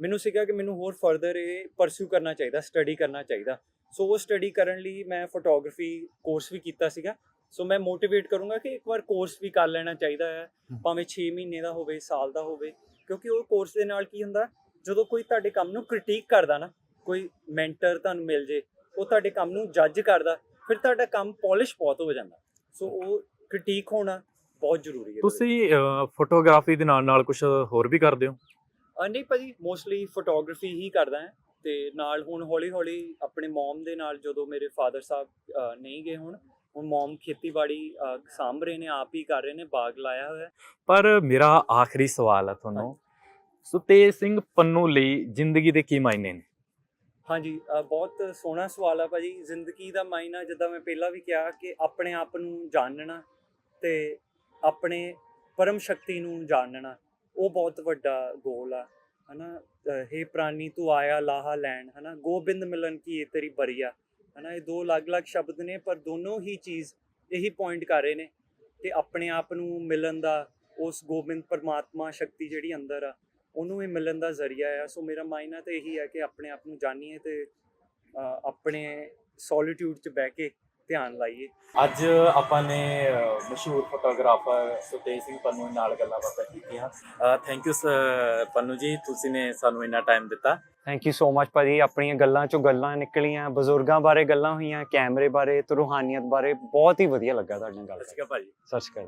ਮੈਨੂੰ ਸੀਗਾ ਕਿ ਮੈਨੂੰ ਹੋਰ ਫਰਦਰ ਇਹ ਪਰਸਿਊ ਕਰਨਾ ਚਾਹੀਦਾ ਸਟੱਡੀ ਕਰਨਾ ਚਾਹੀਦਾ। ਸੋ ਉਹ ਸਟੱਡੀ ਕਰਨ ਲਈ ਮੈਂ ਫੋਟੋਗ੍ਰਾਫੀ ਕੋਰਸ ਵੀ ਕੀਤਾ ਸੀਗਾ। ਸੋ ਮੈਂ ਮੋਟੀਵੇਟ ਕਰੂੰਗਾ ਕਿ ਇੱਕ ਵਾਰ ਕੋਰਸ ਵੀ ਕਰ ਲੈਣਾ ਚਾਹੀਦਾ ਹੈ ਭਾਵੇਂ 6 ਮਹੀਨੇ ਦਾ ਹੋਵੇ ਸਾਲ ਦਾ ਹੋਵੇ। ਕਿਉਂਕਿ ਉਹ ਕੋਰਸ ਦੇ ਨਾਲ ਕੀ ਹੁੰਦਾ ਜਦੋਂ ਕੋਈ ਤੁਹਾਡੇ ਕੰਮ ਨੂੰ ਕ੍ਰਿਟੀਕ ਕਰਦਾ ਨਾ ਕੋਈ ਮੈਂਟਰ ਤੁਹਾਨੂੰ ਮਿਲ ਜੇ ਉਹ ਤੁਹਾਡੇ ਕੰਮ ਨੂੰ ਜੱਜ ਕਰਦਾ ਫਿਰ ਤੁਹਾਡਾ ਕੰਮ ਪਾਲਿਸ਼ ਬਹੁਤ ਹੋ ਜਾਂਦਾ। ਸੋ ਉਹ ਕ੍ਰਿਟੀਕ ਹੋਣਾ ਬਹੁਤ ਜ਼ਰੂਰੀ ਹੈ ਤੁਸੀਂ ਫੋਟੋਗ੍ਰਾਫੀ ਦੇ ਨਾਲ ਨਾਲ ਕੁਝ ਹੋਰ ਵੀ ਕਰਦੇ ਹੋ? ਨਹੀਂ ਭਾਜੀ ਮੋਸਟਲੀ ਫੋਟੋਗ੍ਰਾਫੀ ਹੀ ਕਰਦਾ ਹਾਂ ਤੇ ਨਾਲ ਹੁਣ ਹੌਲੀ ਹੌਲੀ ਆਪਣੇ ਮਮ ਦੇ ਨਾਲ ਜਦੋਂ ਮੇਰੇ ਫਾਦਰ ਸਾਹਿਬ ਨਹੀਂ ਗਏ ਹੁਣ ਹੁਣ ਮਮ ਖੇਤੀਬਾੜੀ ਸਾਂਭ ਰਹੇ ਨੇ ਆਪ ਹੀ ਕਰ ਰਹੇ ਨੇ ਬਾਗ ਲਾਇਆ ਹੋਇਆ। ਪਰ ਮੇਰਾ ਆਖਰੀ ਸਵਾਲ ਹੈ ਤੁਹਾਨੂੰ। ਸੁਤੇਜ ਸਿੰਘ ਪੰਨੂ ਲਈ ਜ਼ਿੰਦਗੀ ਦੇ ਕੀ ਮਾਇਨੇ ਨੇ? ਹਾਂਜੀ ਬਹੁਤ ਸੋਹਣਾ ਸਵਾਲ ਆ ਭਾਜੀ। ਜ਼ਿੰਦਗੀ ਦਾ ਮਾਇਨਾ ਜਿੱਦਾਂ ਮੈਂ ਪਹਿਲਾਂ ਵੀ ਕਿਹਾ ਕਿ ਆਪਣੇ ਆਪ ਨੂੰ ਜਾਣਨਾ ਤੇ ਆਪਣੇ ਪਰਮ ਸ਼ਕਤੀ ਨੂੰ ਜਾਣਨਾ ਉਹ ਬਹੁਤ ਵੱਡਾ ਗੋਲ ਆ ਹਨਾ? ਅ, ਹੇ ਪ੍ਰਾਨੀ ਤੂੰ ਆਇਆ ਲਾਹਾ ਲੈਣ ਹਨਾ? ਗੋਬਿੰਦ ਮਿਲਨ ਕੀ ਇਹ ਤੇਰੀ ਬਰੀਆ ਹਨਾ? ਇਹ ਦੋ ਅਲੱਗ-ਅਲੱਗ ਸ਼ਬਦ ਨੇ ਪਰ ਦੋਨੋਂ ਹੀ ਚੀਜ਼ ਇਹੀ ਪੁਆਇੰਟ ਕਰ ਰਹੇ ਨੇ ਕਿ ਆਪਣੇ ਆਪ ਨੂੰ ਮਿਲਣ ਦਾ ਉਸ ਗੋਬਿੰਦ ਪਰਮਾਤਮਾ ਸ਼ਕਤੀ ਜਿਹੜੀ ਅੰਦਰ ਆ ਉਹਨੂੰ ਹੀ ਮਿਲਣ ਦਾ ਜ਼ਰੀਆ ਆ। ਸੋ ਮੇਰਾ ਮਾਇਨਾ ਤਾਂ ਇਹੀ ਹੈ ਕਿ ਆਪਣੇ ਆਪ ਨੂੰ ਜਾਣੀਏ ਤੇ ਆਪਣੇ ਸੋਲਿਟਿਊਡ 'ਚ ਬਹਿ ਕੇ ਧਿਆਨ ਲਾਈਏ। ਅੱਜ ਆਪਾਂ ਨੇ ਮਸ਼ਹੂਰ ਫੋਟੋਗ੍ਰਾਫਰ ਸੁਤੇਜ ਸਿੰਘ ਪੰਨੂ ਨਾਲ ਗੱਲਾਂ ਬਾਤਾਂ ਕੀਤੀਆਂ। ਥੈਂਕ ਯੂ ਪੰਨੂ ਜੀ ਤੁਸੀਂ ਨੇ ਸਾਨੂੰ ਇੰਨਾ ਟਾਈਮ ਦਿੱਤਾ। ਥੈਂਕ ਯੂ ਸੋ ਮਚ ਭਾਜੀ ਆਪਣੀਆਂ ਗੱਲਾਂ 'ਚੋਂ ਗੱਲਾਂ ਨਿਕਲੀਆਂ ਬਜ਼ੁਰਗਾਂ ਬਾਰੇ ਗੱਲਾਂ ਹੋਈਆਂ ਕੈਮਰੇ ਬਾਰੇ ਤੇ ਰੂਹਾਨੀਅਤ ਬਾਰੇ ਬਹੁਤ ਹੀ ਵਧੀਆ ਲੱਗਾ ਤੁਹਾਡੇ ਨਾਲ ਗੱਲ ਸਤਿ ਸ਼੍ਰੀ ਅਕਾਲ ਭਾਜੀ। ਕਰਕੇ ਸਤਿ ਸ਼੍ਰੀ ਅਕਾਲ।